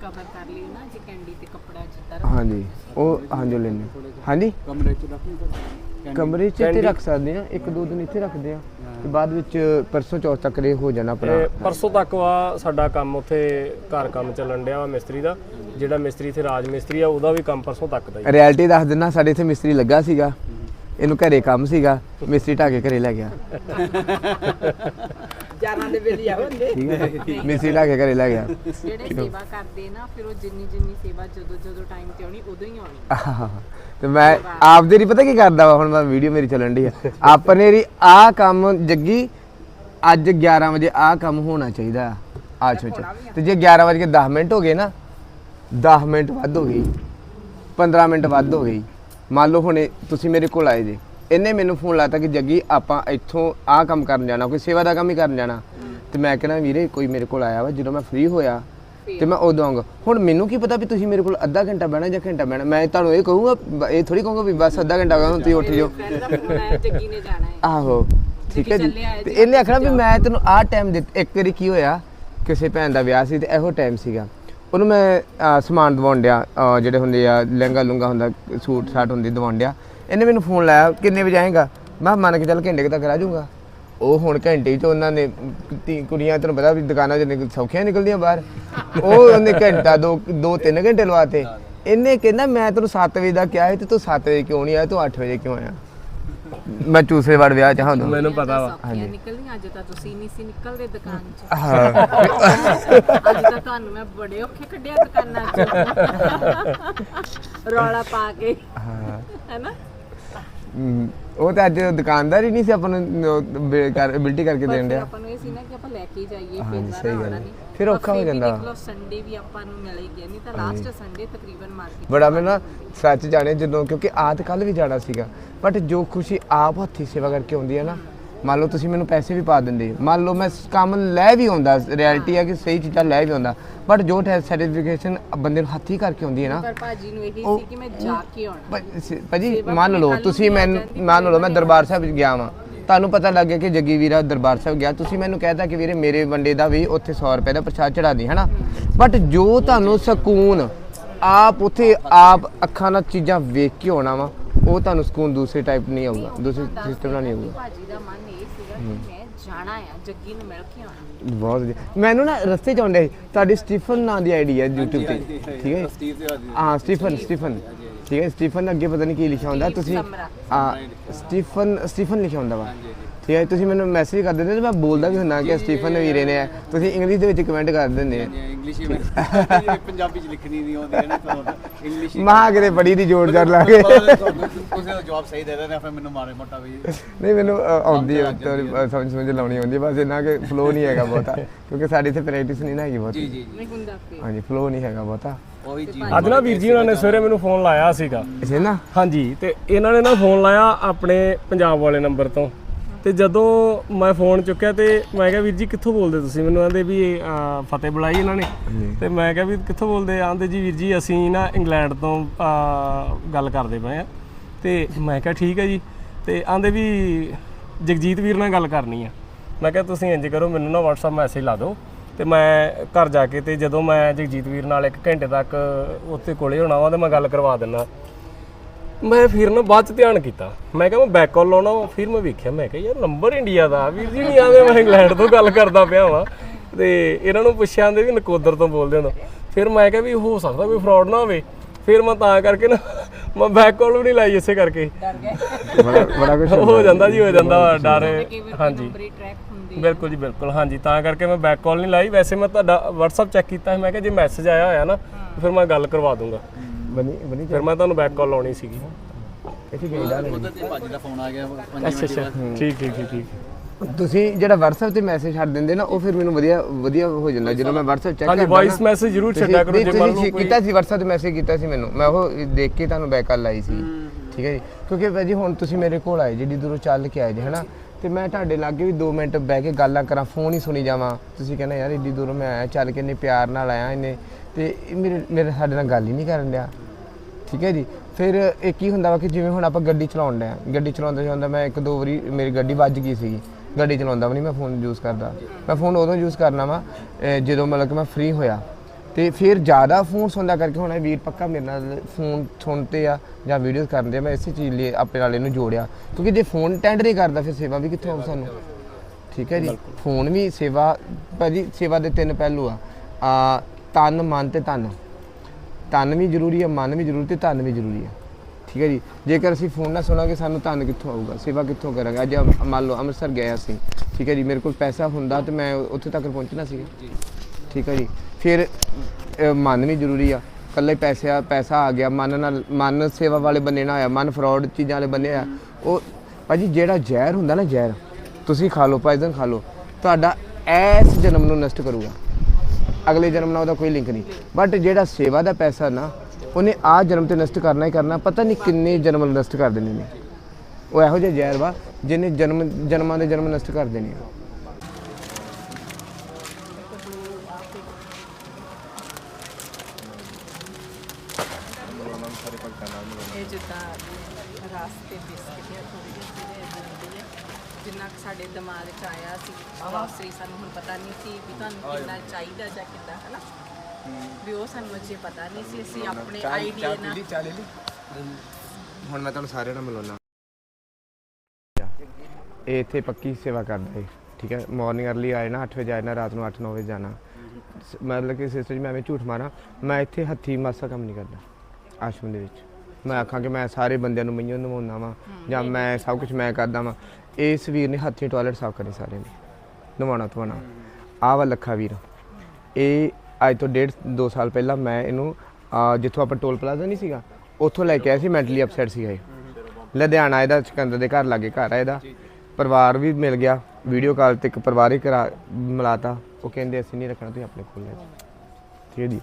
ਕਵਰ ਕਰ ਲਈ ਨਾ ਜੇ ਕੈਂਡੀ ਤੇ ਕੱਪੜਾ ਜਿੱਦਾਂ ਹਾਂਜੀ ਉਹ ਹਾਂਜੀ ਲੈਣੇ ਹਾਂਜੀ? ਕਮਰੇ ਚ ਰੱਖੀ ਕਰ ਕਮਰੇ 'ਚ ਇੱਥੇ ਰੱਖ ਸਕਦੇ ਆ ਇੱਕ ਦੋ ਦਿਨ ਇੱਥੇ ਰੱਖਦੇ ਆ ਤੇ ਬਾਅਦ ਵਿੱਚ ਪਰਸੋਂ ਚੌਥ ਤੱਕ ਇਹ ਹੋ ਜਾਣਾ ਆਪਣਾ ਤੇ ਪਰਸੋਂ ਤੱਕ ਵਾ ਸਾਡਾ ਕੰਮ ਉੱਥੇ ਘਰ ਕੰਮ ਚੱਲਣ ਡਿਆ ਵਾ ਮਿਸਤਰੀ ਦਾ। ਜਿਹੜਾ ਮਿਸਤਰੀ ਇੱਥੇ ਰਾਜ ਮਿਸਤਰੀ ਆ ਉਹਦਾ ਵੀ ਕੰਮ ਪਰਸੋਂ ਤੱਕ ਦਾ ਹੀ। ਰਿਐਲਿਟੀ ਦੱਸ ਦਿੰਨਾ ਸਾਡੇ ਇੱਥੇ ਮਿਸਤਰੀ ਲੱਗਾ ਸੀਗਾ। ਇਹਨੂੰ ਘਰੇ ਕੰਮ ਸੀਗਾ ਮਿਸਤਰੀ ਢਾ ਕੇ ਘਰੇ ਲੈ ਗਿਆ। ਜਾਨਾਂ ਦੇ ਵੇਲੇ ਠੀਕ ਹੈ। ਮਿਸਤਰੀ ਢਾ ਕੇ ਘਰੇ ਲੈ ਗਿਆ। ਜਿਹੜੇ ਸੇਵਾ ਕਰਦੇ ਨਾ ਫਿਰ ਉਹ ਜਿੰਨੀ ਜਿੰਨੀ ਸੇਵਾ ਜਦੋਂ ਜਦੋਂ ਟਾਈਮ ਤੇ ਆਉਣੀ ਉਦੋਂ ਹੀ ਆਉਣੀ। ਤੇ ਮੈਂ ਆਪਦੇ ਨਹੀਂ ਪਤਾ ਕੀ ਕਰਦਾ ਵਾ ਹੁਣ ਮੈਂ ਵੀਡੀਓ ਮੇਰੀ ਚੱਲਣ ਦੀ ਆ। ਆਪਣੇ ਰੀ ਆ ਕੰਮ ਜੱਗੀ ਅੱਜ 11 ਵਜੇ ਆ ਕੰਮ ਹੋਣਾ ਚਾਹੀਦਾ। ਆ ਆ ਸੋਚ ਤੇ ਜੇ 11 ਵਜੇ 10 ਮਿੰਟ ਹੋ ਗਏ ਨਾ 10 ਮਿੰਟ ਵੱਧ ਹੋ ਗਈ। 15 ਮਿੰਟ ਵੱਧ ਹੋ ਗਈ। ਮੰਨ ਲਓ ਹੁਣੇ ਤੁਸੀਂ ਮੇਰੇ ਕੋਲ ਆਏ ਜੇ। ਇਹਨੇ ਮੈਨੂੰ ਫੋਨ ਲਾਤਾ ਕਿ ਜੱਗੀ ਆਪਾਂ ਇੱਥੋਂ ਆਹ ਕੰਮ ਕਰਨ ਜਾਣਾ ਕੋਈ ਸੇਵਾ ਦਾ ਕੰਮ ਹੀ ਕਰਨ ਜਾਣਾ। ਤੇ ਮੈਂ ਕਹਿੰਦਾ ਵੀਰੇ ਕੋਈ ਮੇਰੇ ਕੋਲ ਆਇਆ ਵਾ ਜਦੋਂ ਮੈਂ ਫ੍ਰੀ ਹੋਇਆ ਤੇ ਮੈਂ ਉਦੋਂ ਆਉਂਗਾ। ਹੁਣ ਮੈਨੂੰ ਕੀ ਪਤਾ ਵੀ ਤੁਸੀਂ ਮੇਰੇ ਕੋਲ ਅੱਧਾ ਘੰਟਾ ਬਹਿਣਾ ਜਾਂ ਘੰਟਾ ਬਹਿਣਾ? ਮੈਂ ਤੁਹਾਨੂੰ ਇਹ ਕਹੂੰਗਾ ਇਹ ਥੋੜੀ ਕਹੂੰਗਾ ਵੀ ਬਸ ਅੱਧਾ ਘੰਟਾ ਹੋਗਾ ਹੁਣ ਤੁਸੀਂ ਉੱਠ ਜਾਓ। ਜੱਗੀ ਨੇ ਜਾਣਾ ਹੈ। ਆਹੋ ਠੀਕ ਹੈ ਜੀ। ਤੇ ਇਹਨੇ ਆਖਣਾ ਵੀ ਮੈਂ ਤੈਨੂੰ ਆਹ ਟਾਈਮ ਦਿੱਤਾ ਇੱਕ ਵਾਰੀ ਕੀ ਹੋਇਆ ਕਿਸੇ ਭੈਣ ਦਾ ਵਿਆਹ ਸੀ ਤੇ ਇਹੋ ਟਾਈਮ ਸੀਗਾ। ਉਹਨੂੰ ਮੈਂ ਸਮਾਨ ਦਵਾਉਣ ਡਿਆ ਜਿਹੜੇ ਹੁੰਦੇ ਆ ਲਹਿੰਗਾ ਲੁੰਗਾ ਹੁੰਦਾ ਸੂਟ ਸਾਟ ਹੁੰਦੀ ਦਵਾਉਣ ਡਿਆ। ਇਹਨੇ ਮੈਨੂੰ ਫੋਨ ਲਾਇਆ ਕਿੰਨੇ ਵਜੇ ਆਏਗਾ? ਮੈਂ ਮੰਨ ਕੇ ਚੱਲ ਘੰਟੇ ਕੁ ਤੱਕ ਆ ਜਾਊਗਾ। ਉਹ ਹੁਣ ਘੰਟੇ ਚ ਉਹਨਾਂ ਨੇ ਤੀ ਕੁੜੀਆਂ ਤੈਨੂੰ ਪਤਾ ਵੀ ਦੁਕਾਨਾਂ 'ਚ ਨਿਕਲ ਸੌਖੀਆਂ ਨਿਕਲਦੀਆਂ ਬਾਹਰ। ਉਹ ਉਹਨੇ ਘੰਟਾ ਦੋ ਦੋ ਤਿੰਨ ਘੰਟੇ ਲਵਾਤੇ। ਇਹਨੇ ਕਹਿੰਦਾ ਮੈਂ ਤੈਨੂੰ 7 ਵਜੇ ਦਾ ਕਿਹਾ ਸੀ ਤੇ ਤੂੰ 7 ਵਜੇ ਕਿਉਂ ਨਹੀਂ ਆਇਆ? ਤੂੰ 8 ਵਜੇ ਕਿਉਂ ਆਇਆ? ਮੈਂ ਚੂਸੇ ਵੜ ਵਿਆਹ ਚ ਹਾਂ ਉਦੋਂ। ਮੈਨੂੰ ਪਤਾ ਵਾ। ਸੌਖੀਆਂ ਨਿਕਲਦੀਆਂ ਅੱਜ ਤਾਂ ਤੁਸੀਂ ਨਹੀਂ ਸੀ ਨਿਕਲਦੇ ਦੁਕਾਨ 'ਚ। ਹਾਂ। ਅੱਜ ਤਾਂ ਤੁਹਾਨੂੰ ਮੈਂ ਬੜੇ ਔਖੇ ਕੱਢਿਆ ਦੁਕਾਨਾਂ 'ਚ। ਰੌਲਾ ਪਾ ਕੇ। ਹਾਂ। ਹੈਨਾ? ਉਹ ਤਾਂ ਅੱਜ ਦੁਕਾਨਦਾਰ ਹੀ ਨਹੀਂ ਸੀ ਆਪਾਂ ਨੂੰ ਬਿਲਟੀ ਕਰਕੇ ਦੇਣ ਡਿਆ। ਆਪਾਂ ਨੂੰ ਇਹ ਸੀ ਨਾ ਕਿ ਆਪਾਂ ਲੈ ਕੇ ਹੀ ਜਾਈਏ ਹਾਂ, ਫਿਰ ਸਹੀ ਗੱਲ ਔਖਾ ਹੋ ਜਾਂਦਾ। ਦੇਖ ਲਓ ਸੰਡੇ ਵੀ ਆਪਾਂ ਨੂੰ ਮਿਲ ਹੀ ਗਿਆ ਨਹੀਂ ਤਾਂ ਲਾਸਟ ਸੰਡੇ ਤਕਰੀਬਨ ਮਾਰਕੀਟ ਬੜਾ ਮੈਂ ਨਾ ਸੱਚ ਜਾਣੇ ਜਦੋਂ ਕਿਉਂਕਿ ਆਦ ਕੱਲ ਵੀ ਜਾਣਾ ਸੀਗਾ ਬਟ ਜੋ ਖੁਸ਼ੀ ਆਪ ਹੱਥੀ ਸੇਵਾ ਕਰਕੇ ਆਉਂਦੀ ਹੈ ਨਾ ਮੰਨ ਲਓ ਤੁਸੀਂ ਮੈਨੂੰ ਪੈਸੇ ਵੀ ਪਾ ਦਿੰਦੇ ਮੰਨ ਲਓ ਮੈਂ ਕੰਮ ਲੈ ਵੀ ਆਉਂਦਾ ਰਿਐਲਿਟੀ ਹੈ ਕਿ ਸਹੀ ਚੀਜ਼ਾਂ ਲੈ ਵੀ ਆਉਂਦਾ। ਬਟ ਜੋ ਸੈਟੀਸਫਿਕੇਸ਼ਨ ਬੰਦੇ ਨੂੰ ਹੱਥੀ ਕਰਕੇ ਆਉਂਦੀ ਹੈ ਨਾ। ਪਰ ਭਾਜੀ ਨੂੰ ਇਹੀ ਸੀ ਕਿ ਮੈਂ ਜਾ ਕੇ ਆਉਣਾ। ਭਾਜੀ ਮੰਨ ਲਓ ਤੁਸੀਂ ਆ ਮੈਨੂੰ ਲਓ ਮੈਂ ਦਰਬਾਰ ਸਾਹਿਬ ਗਿਆ ਵਾਂ। ਤੁਹਾਨੂੰ ਪਤਾ ਲੱਗ ਗਿਆ ਕਿ ਜੱਗੀ ਵੀਰਾ ਦਰਬਾਰ ਸਾਹਿਬ ਗਿਆ। ਤੁਸੀਂ ਮੈਨੂੰ ਕਹਿਤਾ ਕਿ ਵੀਰੇ ਮੇਰੇ ਵੰਡੇ ਦਾ ਵੀ ਉੱਥੇ 100 ਰੁਪਏ ਦਾ ਪ੍ਰਸ਼ਾਦ ਚੜਾ ਦੀ ਹਨਾ? ਬਟ ਜੋ ਤੁਹਾਨੂੰ ਸਕੂਨ ਆਪ ਉੱਥੇ ਆਪ ਅੱਖਾਂ ਨਾਲ ਚੀਜ਼ਾਂ ਵੇਖ ਕੇ ਹੋਣਾ ਵਾ ਉਹ ਤੁਹਾਨੂੰ ਸਕੂਨ ਦੂਸਰੇ ਟਾਈਪ ਨਹੀਂ ਆਊਗਾ ਦੂਸਰੇ ਸਿਸਟਮ ਨਾਲ ਨਹੀਂ ਆਊਗਾ। ਭਾਜੀ ਦਾ ਮਨ ਇਹ ਸੀਗਾ ਕਿ ਮੈਂ ਜਾਣਾ ਆ ਜੱਗੀ ਨੂੰ ਮਿਲ ਕੇ ਆਉਣਾ। ਬਹੁਤ ਵਧੀਆ। ਮੈਨੂੰ ਨਾ ਰਸਤੇ ਚ ਆਉਂਦੇ ਸੀ ਤੁਹਾਡੀ ਸਟੀਫਨ ਨਾਂ ਦੀ ਆਈਡੀ ਹੈ YouTube ਤੇ। ਠੀਕ ਹੈ ਹਾਂ ਸਟੀਫਨ ਸਟੀਫਨ। ਠੀਕ ਹੈ ਸਟੀਫਨ ਅੱਗੇ ਪਤਾ ਨਹੀਂ ਕੀ ਲਿਖਿਆ ਹੁੰਦਾ। ਤੁਸੀਂ। ਆ ਸਟੀਫਨ ਸਟੀਫਨ ਲਿਖਿਆ ਹੁੰਦਾ ਵਾ। ਠੀਕ ਹੈ ਤੁਸੀਂ ਮੈਨੂੰ ਮੈਸੇਜ ਕਰ ਦਿੰਦੇ ਤੇ ਮੈਂ ਬੋਲਦਾ ਵੀ ਹੁੰਨਾ ਕਿ ਸਟੀਫਨ ਵੀਰੇ ਨੇ ਹੈ। ਤੁਸੀਂ ਇੰਗਲਿਸ਼ ਦੇ ਵਿੱਚ ਕਮੈਂਟ ਕਰ ਦਿੰਦੇ ਆ ਇੰਗਲਿਸ਼ ਹੀ ਪੰਜਾਬੀ ਚ ਲਿਖਣੀ ਨਹੀਂ ਆਉਂਦੀ ਹੈ ਨਾ ਤਾਂ ਇੰਗਲਿਸ਼ ਮਹਾ ਕਿਤੇ ਬੜੀ ਦੀ ਜੋੜ ਜੜ ਲਾ ਕੇ। ਤੁਸੀਂ ਜਵਾਬ ਸਹੀ ਦੇ ਰਹੇ ਨੇ ਫਿਰ ਮੈਨੂੰ ਮਾਰੇ ਮੋਟਾ ਵੀ ਨਹੀਂ ਮੈਨੂੰ ਅ, ਆਉਂਦੀ ਹੈ ਥੋੜ੍ਹੀ, ਅ, ਸਮਝ ਸਮਝ ਲਾਉਣੀ ਆਉਂਦੀ ਹੈ ਬਸ ਇੰਨਾ ਕਿ ਫਲੋ ਨਹੀਂ ਹੈਗਾ ਬਹੁਤਾ ਕਿਉਂਕਿ ਸਾਡੀ ਤੇ ਪ੍ਰੈਕਟਿਸ ਨਹੀਂ ਨਾ ਹੈਗੀ ਬਹੁਤੀ। ਜੀ ਜੀ ਨਹੀਂ ਹੁੰਦਾ ਫਿਰ ਹਾਂਜੀ ਫਲੋ ਨਹੀਂ ਹੈਗਾ ਬਹੁਤਾ। ਉਹੀ ਜੀ ਅੱਜ ਨਾ ਵੀਰ ਜੀ ਉਹਨਾਂ ਨੇ ਸਵੇਰੇ ਮੈਨੂੰ ਫੋਨ ਲਾਇਆ ਸੀਗਾ। ਇਸੇ ਨਾ ਹਾਂਜੀ ਤੇ ਇਹਨਾਂ ਨੇ ਨਾ ਫੋਨ ਲਾਇਆ ਆਪਣੇ ਪੰਜਾਬ ਵਾਲੇ ਨੰਬਰ ਤੋਂ। ਤੇ ਜਦੋਂ ਮੈਂ ਫੋਨ ਚੁੱਕਿਆ ਤੇ ਮੈਂ ਕਿਹਾ ਵੀਰ ਜੀ ਕਿੱਥੋਂ ਬੋਲਦੇ ਤੁਸੀਂ? ਮੈਨੂੰ ਆਂਦੇ ਵੀ ਅਹ, ਫਤਿਹ ਬੁਲਾਈ ਇਹਨਾਂ ਨੇ। ਤੇ ਮੈਂ ਕਿਹਾ ਵੀ ਕਿੱਥੋਂ ਬੋਲਦੇ? ਆਂਦੇ ਜੀ ਵੀਰ ਜੀ ਅਸੀਂ ਨਾ ਇੰਗਲੈਂਡ ਤੋਂ ਅਹ, ਗੱਲ ਕਰਦੇ ਪਏ ਆ। ਤੇ ਮੈਂ ਕਿਹਾ ਠੀਕ ਹੈ ਜੀ। ਤੇ ਆਂਦੇ ਵੀ ਜਗਜੀਤ ਵੀਰ ਨਾਲ ਗੱਲ ਕਰਨੀ ਆ। ਮੈਂ ਕਿਹਾ ਤੁਸੀਂ ਇੰਜ ਕਰੋ ਮੈਨੂੰ ਨਾ WhatsApp ਮੈਸੇਜ ਲਾ ਦਿਓ। ਤੇ ਮੈਂ ਘਰ ਜਾ ਕੇ ਤੇ ਜਦੋਂ ਮੈਂ ਜਗਜੀਤ ਵੀਰ ਨਾਲ ਇੱਕ ਘੰਟੇ ਤੱਕ ਉੱਥੇ ਕੋਲੇ ਹੋਣਾ ਵਾ ਤੇ ਮੈਂ ਗੱਲ ਕਰਵਾ ਦਿੰਦਾ। ਮੈਂ ਫਿਰ ਨਾ ਬਾਅਦ ਚ ਧਿਆਨ ਕੀਤਾ। ਮੈਂ ਕਿਹਾ ਮੈਂ ਬੈਕ ਕਾਲ ਲਾਉਣਾ ਵਾ ਫਿਰ ਮੈਂ ਵੇਖਿਆ ਮੈਂ ਕਿਹਾ ਯਾਰ ਨੰਬਰ ਇੰਡੀਆ ਦਾ ਵੀਰ ਜੀ ਨਹੀਂ ਆਵੇ ਮੈਂ ਇੰਗਲੈਂਡ ਤੋਂ ਗੱਲ ਕਰਦਾ ਪਿਆ ਵਾਂ। ਤੇ ਇਹਨਾਂ ਨੂੰ ਪੁੱਛਿਆ ਆਂਦੇ ਵੀ ਨਕੋਦਰ ਤੋਂ ਬੋਲਦੇ ਹੋ ਫਿਰ ਮੈਂ ਕਿਹਾ ਵੀ ਹੋ ਸਕਦਾ ਕੋਈ ਫਰਾਡ ਨਾ ਹੋਵੇ। ਫਿਰ ਮੈਂ ਤਾਂ ਕਰਕੇ ਨਾ ਮੈਂ ਬੈਕ ਕਾਲ ਵੀ ਨਹੀਂ ਲਾਈ ਇਸੇ ਕਰਕੇ। ਬੜਾ ਬੜਾ ਕੁਝ ਹੋ ਜਾਂਦਾ ਜੀ ਹੋ ਜਾਂਦਾ ਵਾ ਡਰ। ਹਾਂਜੀ। ਨੰਬਰੀ ਟਰੈਕ ਹੁੰਦੀ ਬਿਲਕੁਲ ਜੀ ਬਿਲਕੁਲ। ਹਾਂਜੀ ਤਾਂ ਕਰਕੇ ਮੈਂ ਬੈਕ ਕਾਲ ਨਹੀਂ ਲਾਈ। ਵੈਸੇ ਮੈਂ ਤੁਹਾਡਾ WhatsApp ਚੈੱਕ ਕੀਤਾ ਸੀ। ਮੈਂ ਕਿਹਾ ਜੇ ਮੈਸੇਜ ਆਇਆ ਹੋਇਆ ਨਾ ਫਿਰ ਮੈਂ ਗੱਲ ਕਰਵਾ ਦੂੰਗਾ। ਬਣੀ ਬਣੀ ਫਿਰ ਮੈਂ ਤੁਹਾਨੂੰ ਬੈਕ ਕਾਲ ਲਾਉਣੀ ਸੀਗੀ। ਇੱਥੇ ਗਈ ਦਾ ਉਹਦਾ ਤੇ ਭਾਜੀ ਦਾ ਫੋਨ ਆ ਗਿਆ ਅੱਛਾ ਅੱਛਾ। ਠੀਕ ਠੀਕ ਠੀਕ ਠੀਕ। ਤੁਸੀਂ ਜਿਹੜਾ WhatsApp ਤੇ ਮੈਸੇਜ ਛੱਡ ਦਿੰਦੇ ਨਾ ਉਹ ਫਿਰ ਮੈਨੂੰ ਵਧੀਆ ਵਧੀਆ ਹੋ ਜਾਂਦਾ। ਜਦੋਂ ਮੈਂ WhatsApp ਚੈੱਕ ਹਾਂਜੀ ਵਾਇਸ ਮੈਸੇਜ ਜ਼ਰੂਰ ਛੱਡਿਆ ਕਰੋ ਜੇ ਮੰਨ ਲਓ ਕੋਈ ਕੀਤਾ ਸੀ WhatsApp ਤੇ ਮੈਸੇਜ ਕੀਤਾ ਸੀ ਮੈਨੂੰ। ਮੈਂ ਉਹ ਦੇਖ ਕੇ ਤੁਹਾਨੂੰ ਬੈਕ ਕਾਲ ਲਾਈ ਸੀ। ਠੀਕ ਹੈ ਜੀ? ਕਿਉਂਕਿ ਭਾਜੀ ਹੁਣ ਤੁਸੀਂ ਮੇਰੇ ਕੋਲ ਆਏ ਜਿਹੜੀ ਦੂਰੋਂ ਚੱਲ ਕੇ ਆਏ ਜੀ ਹਨਾ? ਤੇ ਮੈਂ ਤੁਹਾਡੇ ਲਾਗੇ ਵੀ 2 ਮਿੰਟ ਬਹਿ ਕੇ ਗੱਲਾਂ ਕਰਾਂ ਫੋਨ ਹੀ ਸੁਣੀ ਜਾਵਾਂ। ਤੁਸੀਂ ਕਹਿੰਦੇ ਯਾਰ ਏਡੀ ਦੂਰੋਂ ਮੈਂ ਆਇਆ ਚੱਲ ਕੇ ਇੰਨੇ ਪਿਆਰ ਨਾਲ ਆਇਆ ਇਹਨੇ ਤੇ ਇਹ ਮੇਰੇ ਮੇਰੇ ਸਾਡੇ ਨਾਲ ਗੱਲ ਹੀ ਨਹੀਂ ਕਰਨ ਡਿਆ। ਠੀਕ ਹੈ ਜੀ? ਫਿਰ ਇਹ ਕੀ ਹੁੰਦਾ ਵਾ ਕਿ ਜਿਵੇਂ ਹੁਣ ਆਪਾਂ ਗੱਡੀ ਚਲਾਉਣ ਡਿਆ ਗੱਡੀ ਚਲਾਉਂਦੇ ਜਾਂਦਾ ਮੈਂ ਇੱਕ ਦੋ ਵਾਰੀ ਮੇਰੀ ਗੱਡੀ ਵੱਜ ਗਈ ਸੀਗੀ। ਗੱਡੀ ਚਲਾਉਂਦਾ ਵੀ ਨਹੀਂ ਮੈਂ ਫੋਨ ਯੂਜ਼ ਕਰਦਾ। ਮੈਂ ਫੋਨ ਉਦੋਂ ਯੂਜ਼ ਕਰਨਾ ਵਾ ਜਦੋਂ ਮਤਲਬ ਕਿ ਮੈਂ ਫ੍ਰੀ ਹੋਇਆ। ਤੇ ਫਿਰ ਜ਼ਿਆਦਾ ਫੋਨ ਸੁਣਦਾ ਕਰਕੇ ਹੁਣ ਇਹ ਵੀਰ ਪੱਕਾ ਮੇਰੇ ਨਾਲ ਫੋਨ ਸੁਣਦੇ ਆ ਜਾਂ ਵੀਡੀਓਜ਼ ਕਰਦੇ ਆ ਮੈਂ ਇਸੇ ਚੀਜ਼ ਲਈ ਆਪਣੇ ਨਾਲ ਇਹਨੂੰ ਜੋੜਿਆ। ਕਿਉਂਕਿ ਜੇ ਫੋਨ ਅਟੈਂਡ ਨਹੀਂ ਕਰਦਾ ਫਿਰ ਸੇਵਾ ਵੀ ਕਿੱਥੋਂ ਆਊ ਸਾਨੂੰ? ਠੀਕ ਹੈ ਜੀ? ਫੋਨ ਵੀ ਸੇਵਾ ਭਾਜੀ ਸੇਵਾ ਦੇ ਤਿੰਨ ਪਹਿਲੂ ਆ। ਆ ਤਨ, ਮਨ ਤੇ ਧਨ। ਤਨ ਵੀ ਜ਼ਰੂਰੀ ਹੈ, ਮਨ ਵੀ ਜ਼ਰੂਰੀ ਤੇ ਧਨ ਵੀ ਜ਼ਰੂਰੀ ਹੈ। ਠੀਕ ਹੈ ਜੀ? ਜੇਕਰ ਅਸੀਂ ਫੋਨ ਨਾ ਸੁਣਾਂਗੇ, ਸਾਨੂੰ ਧਨ ਕਿੱਥੋਂ ਆਊਗਾ? ਸੇਵਾ ਕਿੱਥੋਂ ਕਰਾਂਗੇ? ਅੱਜ ਮੰਨ ਲਓ ਅੰਮ੍ਰਿਤਸਰ ਗਏ ਅਸੀਂ। ਠੀਕ ਹੈ ਜੀ? ਮੇਰੇ ਕੋਲ ਪੈਸਾ ਹੁੰਦਾ ਤੇ ਮੈਂ ਉੱਥੇ ਤੱਕ ਪਹੁੰਚਣਾ ਸੀ ਠੀਕ ਹੈ ਜੀ? ਫਿਰ ਮਨ ਵੀ ਜ਼ਰੂਰੀ ਆ। ਕੱਲੇ ਪੈਸਾ ਪੈਸਾ ਆ ਗਿਆ। ਮਨ ਨਾਲ, ਮਨ ਸੇਵਾ ਵਾਲੇ ਬੰਨੇ ਨਾ ਆਇਆ ਮਨ ਫਰਾਡ ਚੀਜ਼ਾਂ ਵਾਲੇ ਬੰਨੇ ਆ। ਉਹ, ਭਾਜੀ ਜਿਹੜਾ ਜ਼ਹਿਰ ਹੁੰਦਾ ਨਾ ਜ਼ਹਿਰ, ਤੁਸੀਂ ਖਾ ਲਓ ਪਾਇਜ਼ਨ ਖਾ ਲਓ। ਤੁਹਾਡਾ ਐਸ ਜਨਮ ਨੂੰ ਨਸ਼ਟ ਕਰੂਗਾ। ਅਗਲੇ ਜਨਮ ਨਾਲ ਉਹਦਾ ਕੋਈ ਲਿੰਕ ਨਹੀਂ। ਬਟ ਜਿਹੜਾ ਸੇਵਾ ਦਾ ਪੈਸਾ ਨਾ, ਉਹਨੇ ਆ ਜਨਮ ਤੇ ਨਸ਼ਟ ਕਰਨਾ ਹੀ ਕਰਨਾ, ਪਤਾ ਨਹੀਂ ਕਿੰਨੇ ਜਨਮ ਨਸ਼ਟ ਕਰ ਦੇਣੇ ਨੇ। ਉਹ ਇਹੋ ਜਿਹਾ ਜ਼ਹਿਰ ਵਾ, ਜਿਹਨੇ ਜਨਮ, ਜਨਮਾਂ ਦੇ ਜਨਮ ਨਸ਼ਟ ਕਰ ਦੇਣੇ ਆ। ਇਹ ਜਿੱਦਾਂ ਰਾਸਤੇ ਬਿਸਕਿਟ ਜਾਂ ਥੋੜੀ ਜਿਹੀ ਜਿੰਨਾ ਕੁ ਸਾਡੇ ਦਿਮਾਗ 'ਚ ਆਇਆ ਸੀ ਗ੍ਰੋਸਰੀ ਸਾਨੂੰ ਹੁਣ ਪਤਾ ਨਹੀਂ ਸੀ ਵੀ ਤੁਹਾਨੂੰ ਕਿੰਨਾ ਚਾਹੀਦਾ ਜਾਂ ਕਿੱਦਾਂ ਹਨਾ? ਵੀ ਉਹ ਸਾਨੂੰ ਅਜੇ ਪਤਾ ਨਹੀਂ ਸੀ ਅਸੀਂ ਆਪਣੇ ਆਈਡੀਆ ਨਾਲ ਚਾਲੇ ਲਈ। ਹੁਣ ਮੈਂ ਤੁਹਾਨੂੰ ਸਾਰਿਆਂ ਨਾਲ ਮਿਲਾਉਣਾ। ਇਹ ਇੱਥੇ ਪੱਕੀ ਸੇਵਾ ਕਰਦਾ ਹੈ ਠੀਕ ਹੈ? ਮਾਰਨਿੰਗ ਅਰਲੀ ਆਏ ਨਾ 8 ਵਜੇ ਆਏ ਨਾ ਰਾਤ ਨੂੰ 8-9 ਵਜੇ ਜਾਣਾ। ਮਤਲਬ ਕਿ ਸਿਸਟਰ ਜੀ ਮੈਂ ਐਵੇਂ ਝੂਠ ਮਾਰਾਂ ਮੈਂ ਇੱਥੇ ਹੱਥੀ ਮਾਸਾ ਕੰਮ ਨਹੀਂ ਕਰਦਾ ਆਸ਼ਰਮ ਦੇ ਵਿੱਚ। ਮੈਂ ਆਖਾਂ ਕਿ ਮੈਂ ਸਾਰੇ ਬੰਦਿਆਂ ਨੂੰ ਮਈਆਂ ਨਵਾਉਣਾ ਵਾਂ ਜਾਂ ਮੈਂ ਸਭ ਕੁਝ ਮੈਂ ਕਰਦਾ ਵਾਂ। ਇਸ ਵੀਰ ਨੇ ਹੱਥੀ ਟਾਇਲਟ ਸਾਫ਼ ਕਰਨੀ ਸਾਰਿਆਂ ਦੀ ਨਵਾਉਣਾ ਧਵਾਉਣਾ ਆਹ ਵਾ ਲੱਖਾ ਵੀਰ। ਇਹ ਅੱਜ ਤੋਂ ਡੇਢ ਦੋ ਸਾਲ ਪਹਿਲਾਂ ਮੈਂ ਇਹਨੂੰ ਅਹ, ਜਿੱਥੋਂ ਆਪਾਂ ਟੋਲ ਪਲਾਜ਼ਾ ਨਹੀਂ ਸੀਗਾ ਉੱਥੋਂ ਲੈ ਕੇ ਆਇਆ ਸੀ ਮੈਂਟਲੀ ਅਪਸੈਟ ਸੀਗਾ ਇਹ। ਲੁਧਿਆਣਾ ਇਹਦਾ ਸਿਕੰਦਰ ਦੇ ਘਰ ਲਾਗੇ ਘਰ ਆ ਇਹਦਾ। ਪਰਿਵਾਰ ਵੀ ਮਿਲ ਗਿਆ ਵੀਡੀਓ ਕਾਲ ਤੇ ਇੱਕ ਪਰਿਵਾਰ ਹੀ ਕਰਾ ਮਿਲਾਤਾ। ਉਹ ਕਹਿੰਦੇ ਅਸੀਂ ਨਹੀਂ ਰੱਖਣਾ ਤੁਸੀਂ ਆਪਣੇ ਕੋਲ ਲੈ ਜਾਓ। ਠੀਕ ਹੈ ਜੀ।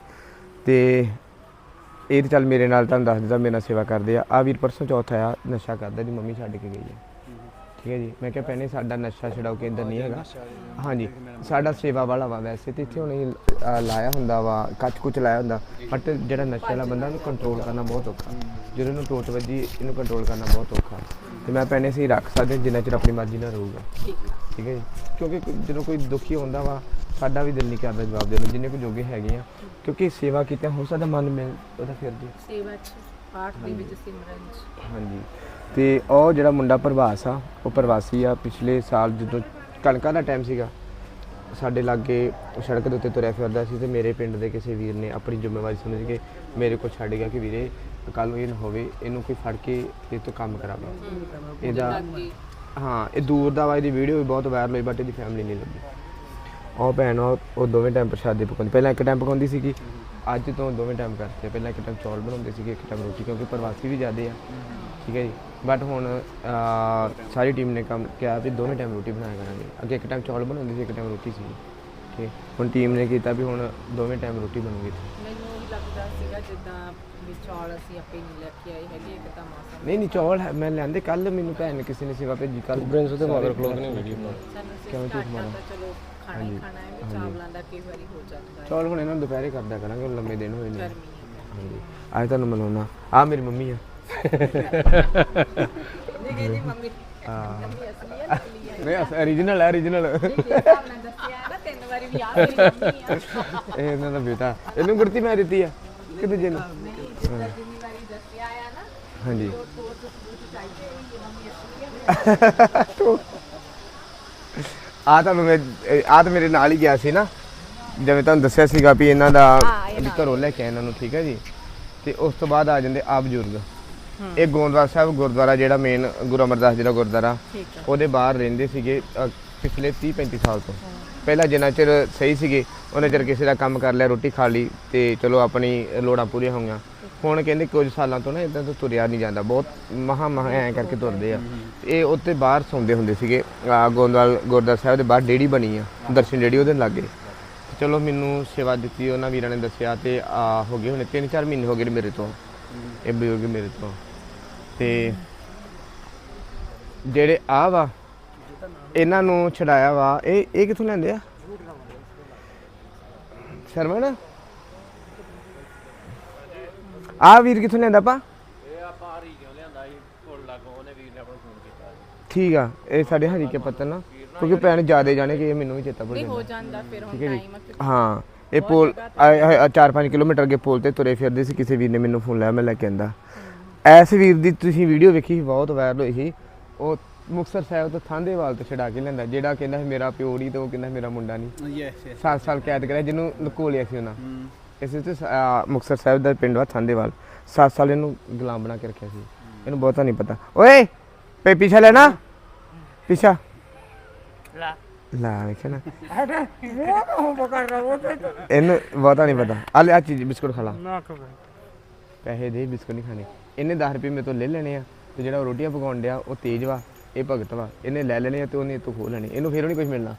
ਤੇ ਇਹ ਤੇ ਚੱਲ ਮੇਰੇ ਨਾਲ ਤੁਹਾਨੂੰ ਦੱਸ ਦਿੱਤਾ ਮੇਰੇ ਨਾਲ ਸੇਵਾ ਕਰਦੇ ਆ। ਆ ਵੀਰ ਪਰਸੋਂ ਚੌਥਾ ਆਇਆ ਨਸ਼ਾ ਕਰਦਾ ਦੀ ਮੰਮੀ ਛੱਡ ਕੇ ਗਈ ਹੈ ਠੀਕ ਹੈ ਜੀ। ਮੈਂ ਕਿਹਾ ਭੈਣੇ ਸਾਡਾ ਨਸ਼ਾ ਛਡਾਓ ਕੇਂਦਰ ਨਹੀਂ ਹੈਗਾ। ਹਾਂਜੀ। ਸਾਡਾ ਸੇਵਾ ਵਾਲਾ ਵਾ ਵੈਸੇ ਤੇ ਇੱਥੇ ਹੁਣੇ ਲਾਇਆ ਹੁੰਦਾ ਵਾ ਕੱਚ ਕੁਚ ਲਾਇਆ ਹੁੰਦਾ। ਬਟ ਜਿਹੜਾ ਨਸ਼ੇ ਵਾਲਾ ਬੰਦਾ ਉਹਨੂੰ ਕੰਟਰੋਲ ਕਰਨਾ ਬਹੁਤ ਔਖਾ। ਜਦੋਂ ਇਹਨੂੰ ਟੋਟ ਵੱਜੀ ਇਹਨੂੰ ਕੰਟਰੋਲ ਕਰਨਾ ਬਹੁਤ ਔਖਾ। ਤੇ ਮੈਂ ਭੈਣੇ ਸਹੀ ਰੱਖ ਸਕਦੇ ਜਿੰਨਾ ਚਿਰ ਆਪਣੀ ਮਰਜ਼ੀ ਨਾਲ ਰਹੂਗਾ। ਠੀਕ ਹੈ ਜੀ। ਕਿਉਂਕਿ ਜਦੋਂ ਕੋਈ ਦੁਖੀ ਹੁੰਦਾ ਵਾ ਸਾਡਾ ਵੀ ਦਿਲ ਨਹੀਂ ਕਰਦਾ ਜਵਾਬ ਦੇਣ ਨੂੰ। ਜਿੰਨੇ ਕੁ ਜੋਗੇ ਹੈਗੇ ਆ। ਕਿਉਂਕਿ ਸੇਵਾ ਕੀਤਾ ਹੋ ਸਕਦਾ ਮਨ ਮਿਲ ਉਹਦਾ ਫਿਰ ਜੀ। ਸੇਵਾ ਚ ਪਾਠ ਦੇ ਵਿੱਚ ਸਿਮਰਨ ਚ। ਹਾਂਜੀ। ਤੇ ਉਹ ਜਿਹੜਾ ਮੁੰਡਾ ਪ੍ਰਵਾਸ ਆ, ਉਹ ਪ੍ਰਵਾਸੀ ਆ। ਪਿਛਲੇ ਸਾਲ ਜਦੋਂ ਕਣਕਾਂ ਦਾ ਟਾਈਮ ਸੀਗਾ, ਸਾਡੇ ਲਾਗੇ ਸੜਕ ਦੇ ਉੱਤੇ ਤੁਰਿਆ ਫਿਰਦਾ ਸੀ ਤੇ ਮੇਰੇ ਪਿੰਡ ਦੇ ਕਿਸੇ ਵੀਰ ਨੇ ਆਪਣੀ ਜ਼ਿੰਮੇਵਾਰੀ ਸਮਝ ਕੇ ਮੇਰੇ ਕੋਲ ਛੱਡ ਗਿਆ ਕਿ ਵੀਰੇ ਕੱਲ ਨੂੰ ਇਹ ਨਾ ਹੋਵੇ, ਇਹਨੂੰ ਕੋਈ ਫੜ ਕੇ ਇਹ ਤੋਂ ਕੰਮ ਕਰਾਵੇ। ਇਹਦਾ ਹਾਂ, ਇਹ ਦੂਰ ਦਾ ਵਾ ਇਹਦੀ ਵੀਡੀਓ ਵੀ ਬਹੁਤ ਵਾਇਰਲ ਹੋਈ ਬਟ ਇਹਦੀ ਫੈਮਿਲੀ ਨਹੀਂ ਲੱਗੀ। ਉਹ ਭੈਣ, ਉਹ ਉਹ ਦੋਵੇਂ ਟਾਈਮ ਪ੍ਰਸ਼ਾਦੇ ਪਕਾਉਂਦੀ। ਪਹਿਲਾਂ ਇੱਕ ਟਾਈਮ ਪਕਾਉਂਦੀ ਸੀਗੀ, ਅੱਜ ਤੋਂ ਦੋਵੇਂ ਟਾਈਮ ਕਰਦੇ ਪਹਿਲਾਂ ਇੱਕ ਟਾਈਮ ਚੌਲ ਬਣਾਉਂਦੇ ਸੀਗੇ, ਇੱਕ ਟਾਈਮ ਰੋਟੀ, ਕਿਉਂਕਿ ਪ੍ਰਵਾਸੀ ਵੀ ਜ਼ਿਆਦੇ ਆ। ਠੀਕ ਹੈ ਜੀ? ਬਟ ਹੁਣ ਅਹ, ਸਾਰੀ ਟੀਮ ਨੇ ਕੰਮ ਕਿਹਾ ਵੀ ਦੋਵੇਂ ਟਾਈਮ ਰੋਟੀ ਬਣਾਇਆ ਕਰਾਂਗੇ। ਅੱਗੇ ਇੱਕ ਟਾਈਮ ਚੌਲ ਬਣਾਉਂਦੇ ਸੀ ਇੱਕ ਟਾਈਮ ਰੋਟੀ ਸੀ। ਠੀਕ? ਹੈ ਹੁਣ ਟੀਮ ਨੇ ਕੀਤਾ ਵੀ ਹੁਣ ਦੋਵੇਂ ਟਾਈਮ ਰੋਟੀ ਬਣੂਗੀ ਮੈਨੂੰ ਉਹੀ ਲੱਗਦਾ ਸੀਗਾ ਜਿੱਦਾਂ ਵੀ ਚੌਲ ਅਸੀਂ ਆਪੇ ਨਹੀਂ ਲੈ ਕੇ ਆਏ ਹੈਗੇ ਇੱਕ ਤਾਂ ਮੌਸਮ ਨਹੀਂ ਨਹੀਂ ਚੌਲ ਹੈ- ਮੈਂ ਲਿਆਂਦੇ। ਕੱਲ ਮੈਨੂੰ ਭੈਣ ਨੇ ਕਿਸੇ ਨੇ ਸੇਵਾ ਭੇਜੀ ਕੱਲ ਪ੍ਰਿੰਸ ਦੇ ਮਗਰ ਖਲੋਕ ਨੇ ਵੀਡੀਓ ਸਾਨੂੰ ਸਿਰਫ ਆਟਾ ਤਾਂ ਚਲੋ ਖਾਣਾ ਹੀ ਖਾਣਾ ਹੈ ਵੀ ਚਾਵਲਾਂ ਦਾ ਕਈ ਵਾਰੀ ਹੋ ਜਾਂਦਾ ਹੈ। ਚੌਲ ਹੁਣ ਇਹਨਾਂ ਨੂੰ ਦੁਪਹਿਰੇ ਕਰਦਾ ਕਰਾਂਗੇ ਹੁਣ ਲੰਮੇ ਦਿਨ ਹੋਏ ਨੇ। ਗਰਮੀ ਹੈ। ਹਾਂਜੀ। ਅੱਜ ਤੁਹਾਨੂੰ ਮਿਲਾਉਣਾ ਆ ਮੇਰੀ ਮੰਮੀ ਆ। ਨਹੀਂ ਕਹਿੰਦੀ ਮੰਮੀ ਹਾਂ ਮੰਮੀ ਅਸਲੀ ਹੈ ਨਕਲੀ ਹੈ ਨਹੀਂ origignal ਹੈ origignal ਇਹ ਹਿਸਾਬ ਨਾਲ ਦੱਸਿਆ ਨਾ ਤਿੰਨ ਵਾਰੀ ਵੀ ਆ ਮੇਰੀ ਮੰਮੀ ਆ ਇਹ ਇਹਨਾਂ ਦਾ ਬੇਟਾ ਇਹਨੂੰ ਗੁਰਤੀ ਮੈਂ ਦਿੱਤੀ ਆ ਕਿ ਦੂਜੇ ਨੂੰ ਨਹੀਂ ਜਿੱਦਾਂ ਜਿੰਨੀ ਵਾਰੀ ਦੱਸਿਆ ਆ ਨਾ ਹਾਂਜੀ ਉਹ ਤੋਂ ਤੋਂ ਸਬੂਤ ਚਾਹੀਦੇ ਵੀ ਇਹ ਮੰਮੀ ਅਸਲੀ ਹੈ ਆ ਤੁਹਾਨੂੰ ਮੈਂ ਆ ਤਾਂ ਮੇਰੇ ਨਾਲ ਹੀ ਗਿਆ ਸੀ ਨਾ ਜਿਵੇਂ ਤੁਹਾਨੂੰ ਦੱਸਿਆ ਸੀਗਾ ਵੀ ਇਹਨਾਂ ਦਾ ਹਾਂ, ਇਹ ਵੀ ਘਰੋਂ ਲੈ ਕੇ ਆਏ ਇਹਨਾਂ ਨੂੰ ਠੀਕ ਹੈ ਜੀ ਤੇ ਉਸ ਤੋਂ ਬਾਅਦ ਆ ਜਾਂਦੇ ਆ ਬਜ਼ੁਰਗ ਇਹ ਗੋਂਦਵਾਲ ਸਾਹਿਬ ਗੁਰਦੁਆਰਾ ਜਿਹੜਾ ਮੇਨ ਗੁਰੂ ਅਮਰਦਾਸ ਜੀ ਦਾ ਗੁਰਦੁਆਰਾ ਠੀਕ ਹੈ। ਉਹਦੇ ਬਾਹਰ ਰਹਿੰਦੇ ਸੀਗੇ ਅ, ਪਿਛਲੇ 30 35 ਸਾਲ ਤੋਂ। ਪਹਿਲਾਂ ਜਿੰਨਾ ਚਿਰ ਸਹੀ ਸੀਗੇ ਉਹਨਾਂ ਚਿਰ ਕਿਸੇ ਦਾ ਕੰਮ ਕਰ ਲਿਆ ਰੋਟੀ ਖਾ ਲਈ ਤੇ ਚਲੋ ਆਪਣੀ ਲੋੜਾਂ ਪੂਰੀਆਂ ਹੋਈਆਂ ਹੁਣ ਕਹਿੰਦੇ ਕੁਝ ਸਾਲਾਂ ਤੋਂ ਨਾ ਇਦਾਂ ਤੋਂ ਤੁਰਿਆ ਨਹੀਂ ਜਾਂਦਾ ਬਹੁਤ ਮਹਾ ਮਹਾ ਐਂ ਕਰਕੇ ਤੁਰਦੇ ਆ। ਇਹ ਉੱਤੇ ਬਾਹਰ ਸੌਂਦੇ ਹੁੰਦੇ ਸੀਗੇ ਅ, ਗੋਂਦਵਾਲ ਗੁਰਦੁਆਰਾ ਸਾਹਿਬ ਦੇ ਬਾਹਰ ਡੇੜੀ ਬਣੀ ਆ ਦਰਸ਼ਨ ਡੇੜੀ ਉਹਦੇ ਲਾਗੇ। ਚਲੋ ਮੈਨੂੰ ਸੇਵਾ ਦਿੱਤੀ ਉਹਨਾਂ ਵੀਰਾਂ ਨੇ ਦੱਸਿਆ ਤੇ ਆ ਹੋ ਗਏ ਹੁਣੇ 3-4 ਮਹੀਨੇ ਹੋ ਗਏ ਨੇ ਮੇਰੇ ਤੋਂ। ਇਹ ਬਜ਼ੁਰਗ ਮੇਰੇ ਤੋਂ। ਤੇ ਜਿਹੜੇ ਆ ਵਾ ਇਹਨਾਂ ਨੂੰ ਛਡਾਇਆ ਵਾ। ਇਹ ਇਹ ਕਿੱਥੋਂ ਲੈਂਦੇ ਆ? ਸ਼ਰਮਨ ਆ ਵੀਰ ਕਿੱਥੋਂ ਲੈਂਦਾ ਪਾ ਇਹ ਆਪਾਂ ਹਰੀ ਕਿਉਂ ਲਿਆਂਦਾ ਸੀ? ਕੋਲ ਲੱਗੋ ਉਹਨੇ ਵੀਰ ਨੇ ਆਪਣਾ ਫੋਨ ਕੀਤਾ ਠੀਕ ਆ ਇਹ ਸਾਡੇ ਹਰੀ ਕੇ ਪੱਤਨ ਨਾ। ਕਿਉਂਕਿ ਭੈਣ ਜਿਆਦੇ ਜਾਣੇ ਕਿ ਇਹ ਮੈਨੂੰ ਵੀ ਚੇਤਾ ਭੁੱਲ ਨਹੀਂ ਹੋ ਜਾਂਦਾ। ਫਿਰ ਹੁਣ ਟਾਈਮ ਹਾਂ। ਇਹ ਪੋਲ 4-5 ਕਿਲੋਮੀਟਰ ਅੱਗੇ ਪੋਲ ਤੇ ਤੁਰੇ ਫਿਰਦੇ ਸੀ ਕਿਸੇ ਵੀਰ ਨੇ ਮੈਨੂੰ ਫੋਨ ਲਾਇਆ ਮੈਂ ਲੈ ਕੇ ਆਂਦਾ। ਐਸ ਵੀਰ ਦੀ ਤੁਸੀਂ ਵੀਡੀਓ ਵੇਖੀ ਸੀ ਬਹੁਤ ਵਾਇਰਲ ਹੋਈ ਸੀ। ਉਹ ਮੁਕਤਸਰ ਸਾਹਿਬ ਤੋਂ ਥਾਂਦੇਵਾਲ ਤੋਂ ਛਡਾ ਕੇ ਲੈਂਦਾ ਜਿਹੜਾ ਕਹਿੰਦਾ ਮੇਰਾ ਪਿਓ ਨਹੀਂ ਤੇ ਉਹ ਕਹਿੰਦਾ ਮੇਰਾ ਮੁੰਡਾ ਨਹੀਂ ਯੈਸ ਯੈਸ 7 ਸਾਲ ਕੈਦ ਕਰਿਆ ਜਿਹਨੂੰ ਲੁਕੋ ਲਿਆ ਸੀ ਉਹਨਾਂ। ਇਸੇ ਤੇ ਮੁਕਤਸਰ ਸਾਹਿਬ ਦਾ ਪਿੰਡ ਵਾ ਥਾਂਦੇਵਾਲ। 7 ਸਾਲ ਇਹਨੂੰ ਗੁਲਾਮ ਬਣਾ ਕੇ ਰੱਖਿਆ ਸੀ। ਇਹਨੂੰ ਬਹੁਤਾ ਨਹੀਂ ਪਤਾ। ਓਏ ਪੇ ਪਿੱਛਾ ਲੈਣਾ। ਪਿੱਛਾ। ਲਾ ਵੇਖਿਆ ਨਾ ਇਹਨੂੰ ਬਹੁਤਾ ਨਹੀਂ ਪਤਾ ਆ ਲੈ ਆ ਚੀਜ਼ ਬਿਸਕੁਟ ਖਾ ਲਾ ਪੈਸੇ ਦੇ ਬਿਸਕੁਟ ਨਹੀਂ ਖਾਣੇ। ਇਹਨੇ 10 ਰੁਪਏ ਮੇਰੇ ਤੋਂ ਲੈ ਲੈਣੇ ਆ ਤੇ ਜਿਹੜਾ ਉਹ ਰੋਟੀਆਂ ਪਕਾਉਣ ਡਿਆ ਉਹ ਤੇਜ਼ ਵਾ ਇਹ ਭਗਤ ਵਾ। ਇਹਨੇ ਲੈ ਲੈਣੇ ਆ ਤੇ ਉਹਨੇ ਤੋਂ ਖੋ ਲੈਣੇ। ਇਹਨੂੰ ਫੇਰ ਨਹੀਂ ਕੁਝ ਮਿਲਣਾ।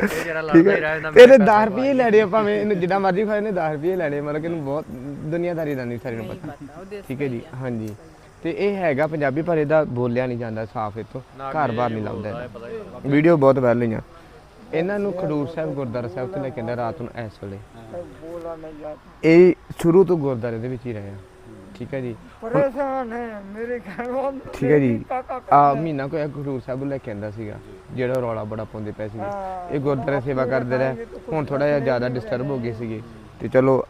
ਠੀਕ ਹੈ? ਇਹਨੇ 10 ਰੁਪਏ ਲੈਣੇ ਆ ਭਾਵੇਂ ਇਹਨੂੰ ਜਿੱਦਾਂ ਮਰਜ਼ੀ ਖਾਏ ਇਹਨੇ 10 ਰੁਪਏ ਲੈਣੇ ਮਤਲਬ ਕਿ ਇਹਨੂੰ ਬਹੁਤ ਦੁਨੀਆਦਾਰੀ ਦਾ ਨਹੀਂ ਸਾਰੀ ਨੂੰ ਪਤਾ ਠੀਕ ਹੈ ਜੀ ਹਾਂਜੀ। ਤੇ ਇਹ ਹੈਗਾ ਪੰਜਾਬੀ ਪਰ ਇਹਦਾ ਬੋਲਿਆ ਨਹੀਂ ਜਾਂਦਾ ਸਾਫ਼ ਇਤੋਂ ਘਰ-ਬਾਰ ਨਹੀਂ ਇਹਦਾ ਵੀਡੀਓ ਬਹੁਤ ਵਾਇਰਲ ਹੋਈਆਂ। ਇਹਨਾਂ ਨੂੰ ਖਡੂਰ ਸਾਹਿਬ ਗੁਰਦੁਆਰਾ ਸਾਹਿਬ ਤੋਂ ਲੈ ਕੇ ਆਂਦਾ ਰਾਤ ਨੂੰ ਇਸ ਵੇਲੇ। ਇਹ ਸ਼ੁਰੂ ਤੋਂ ਗੁਰਦੁਆਰੇ ਦੇ ਵਿੱਚ ਹੀ ਰਹੇ ਆ। ਠੀਕ ਹੈ ਜੀ। ਪਰੇਸ਼ਾਨ ਹੈ ਮੇਰੇ ਘਰ ਵਾਲ ਠੀਕ ਹੈ ਜੀ। ਆ ਮਹੀਨਾ ਕੋਈ ਖਡੂਰ ਸਾਹਿਬ ਨੂੰ ਲੈ ਕੇ ਆਂਦਾ ਸੀਗਾ ਜਿਹੜਾ ਰੌਲਾ ਬੜਾ ਪਾਉਂਦੇ ਪਏ ਸੀਗੇ। ਇਹ ਗੁਰਦੁਆਰੇ ਸੇਵਾ ਕਰਦੇ ਰਹੇ। ਹੁਣ ਥੋੜਾ ਜਿਹਾ ਜ਼ਿਆਦਾ ਡਿਸਟਰਬ ਹੋ ਗਏ ਸੀਗੇ। ਤੇ ਚਲੋ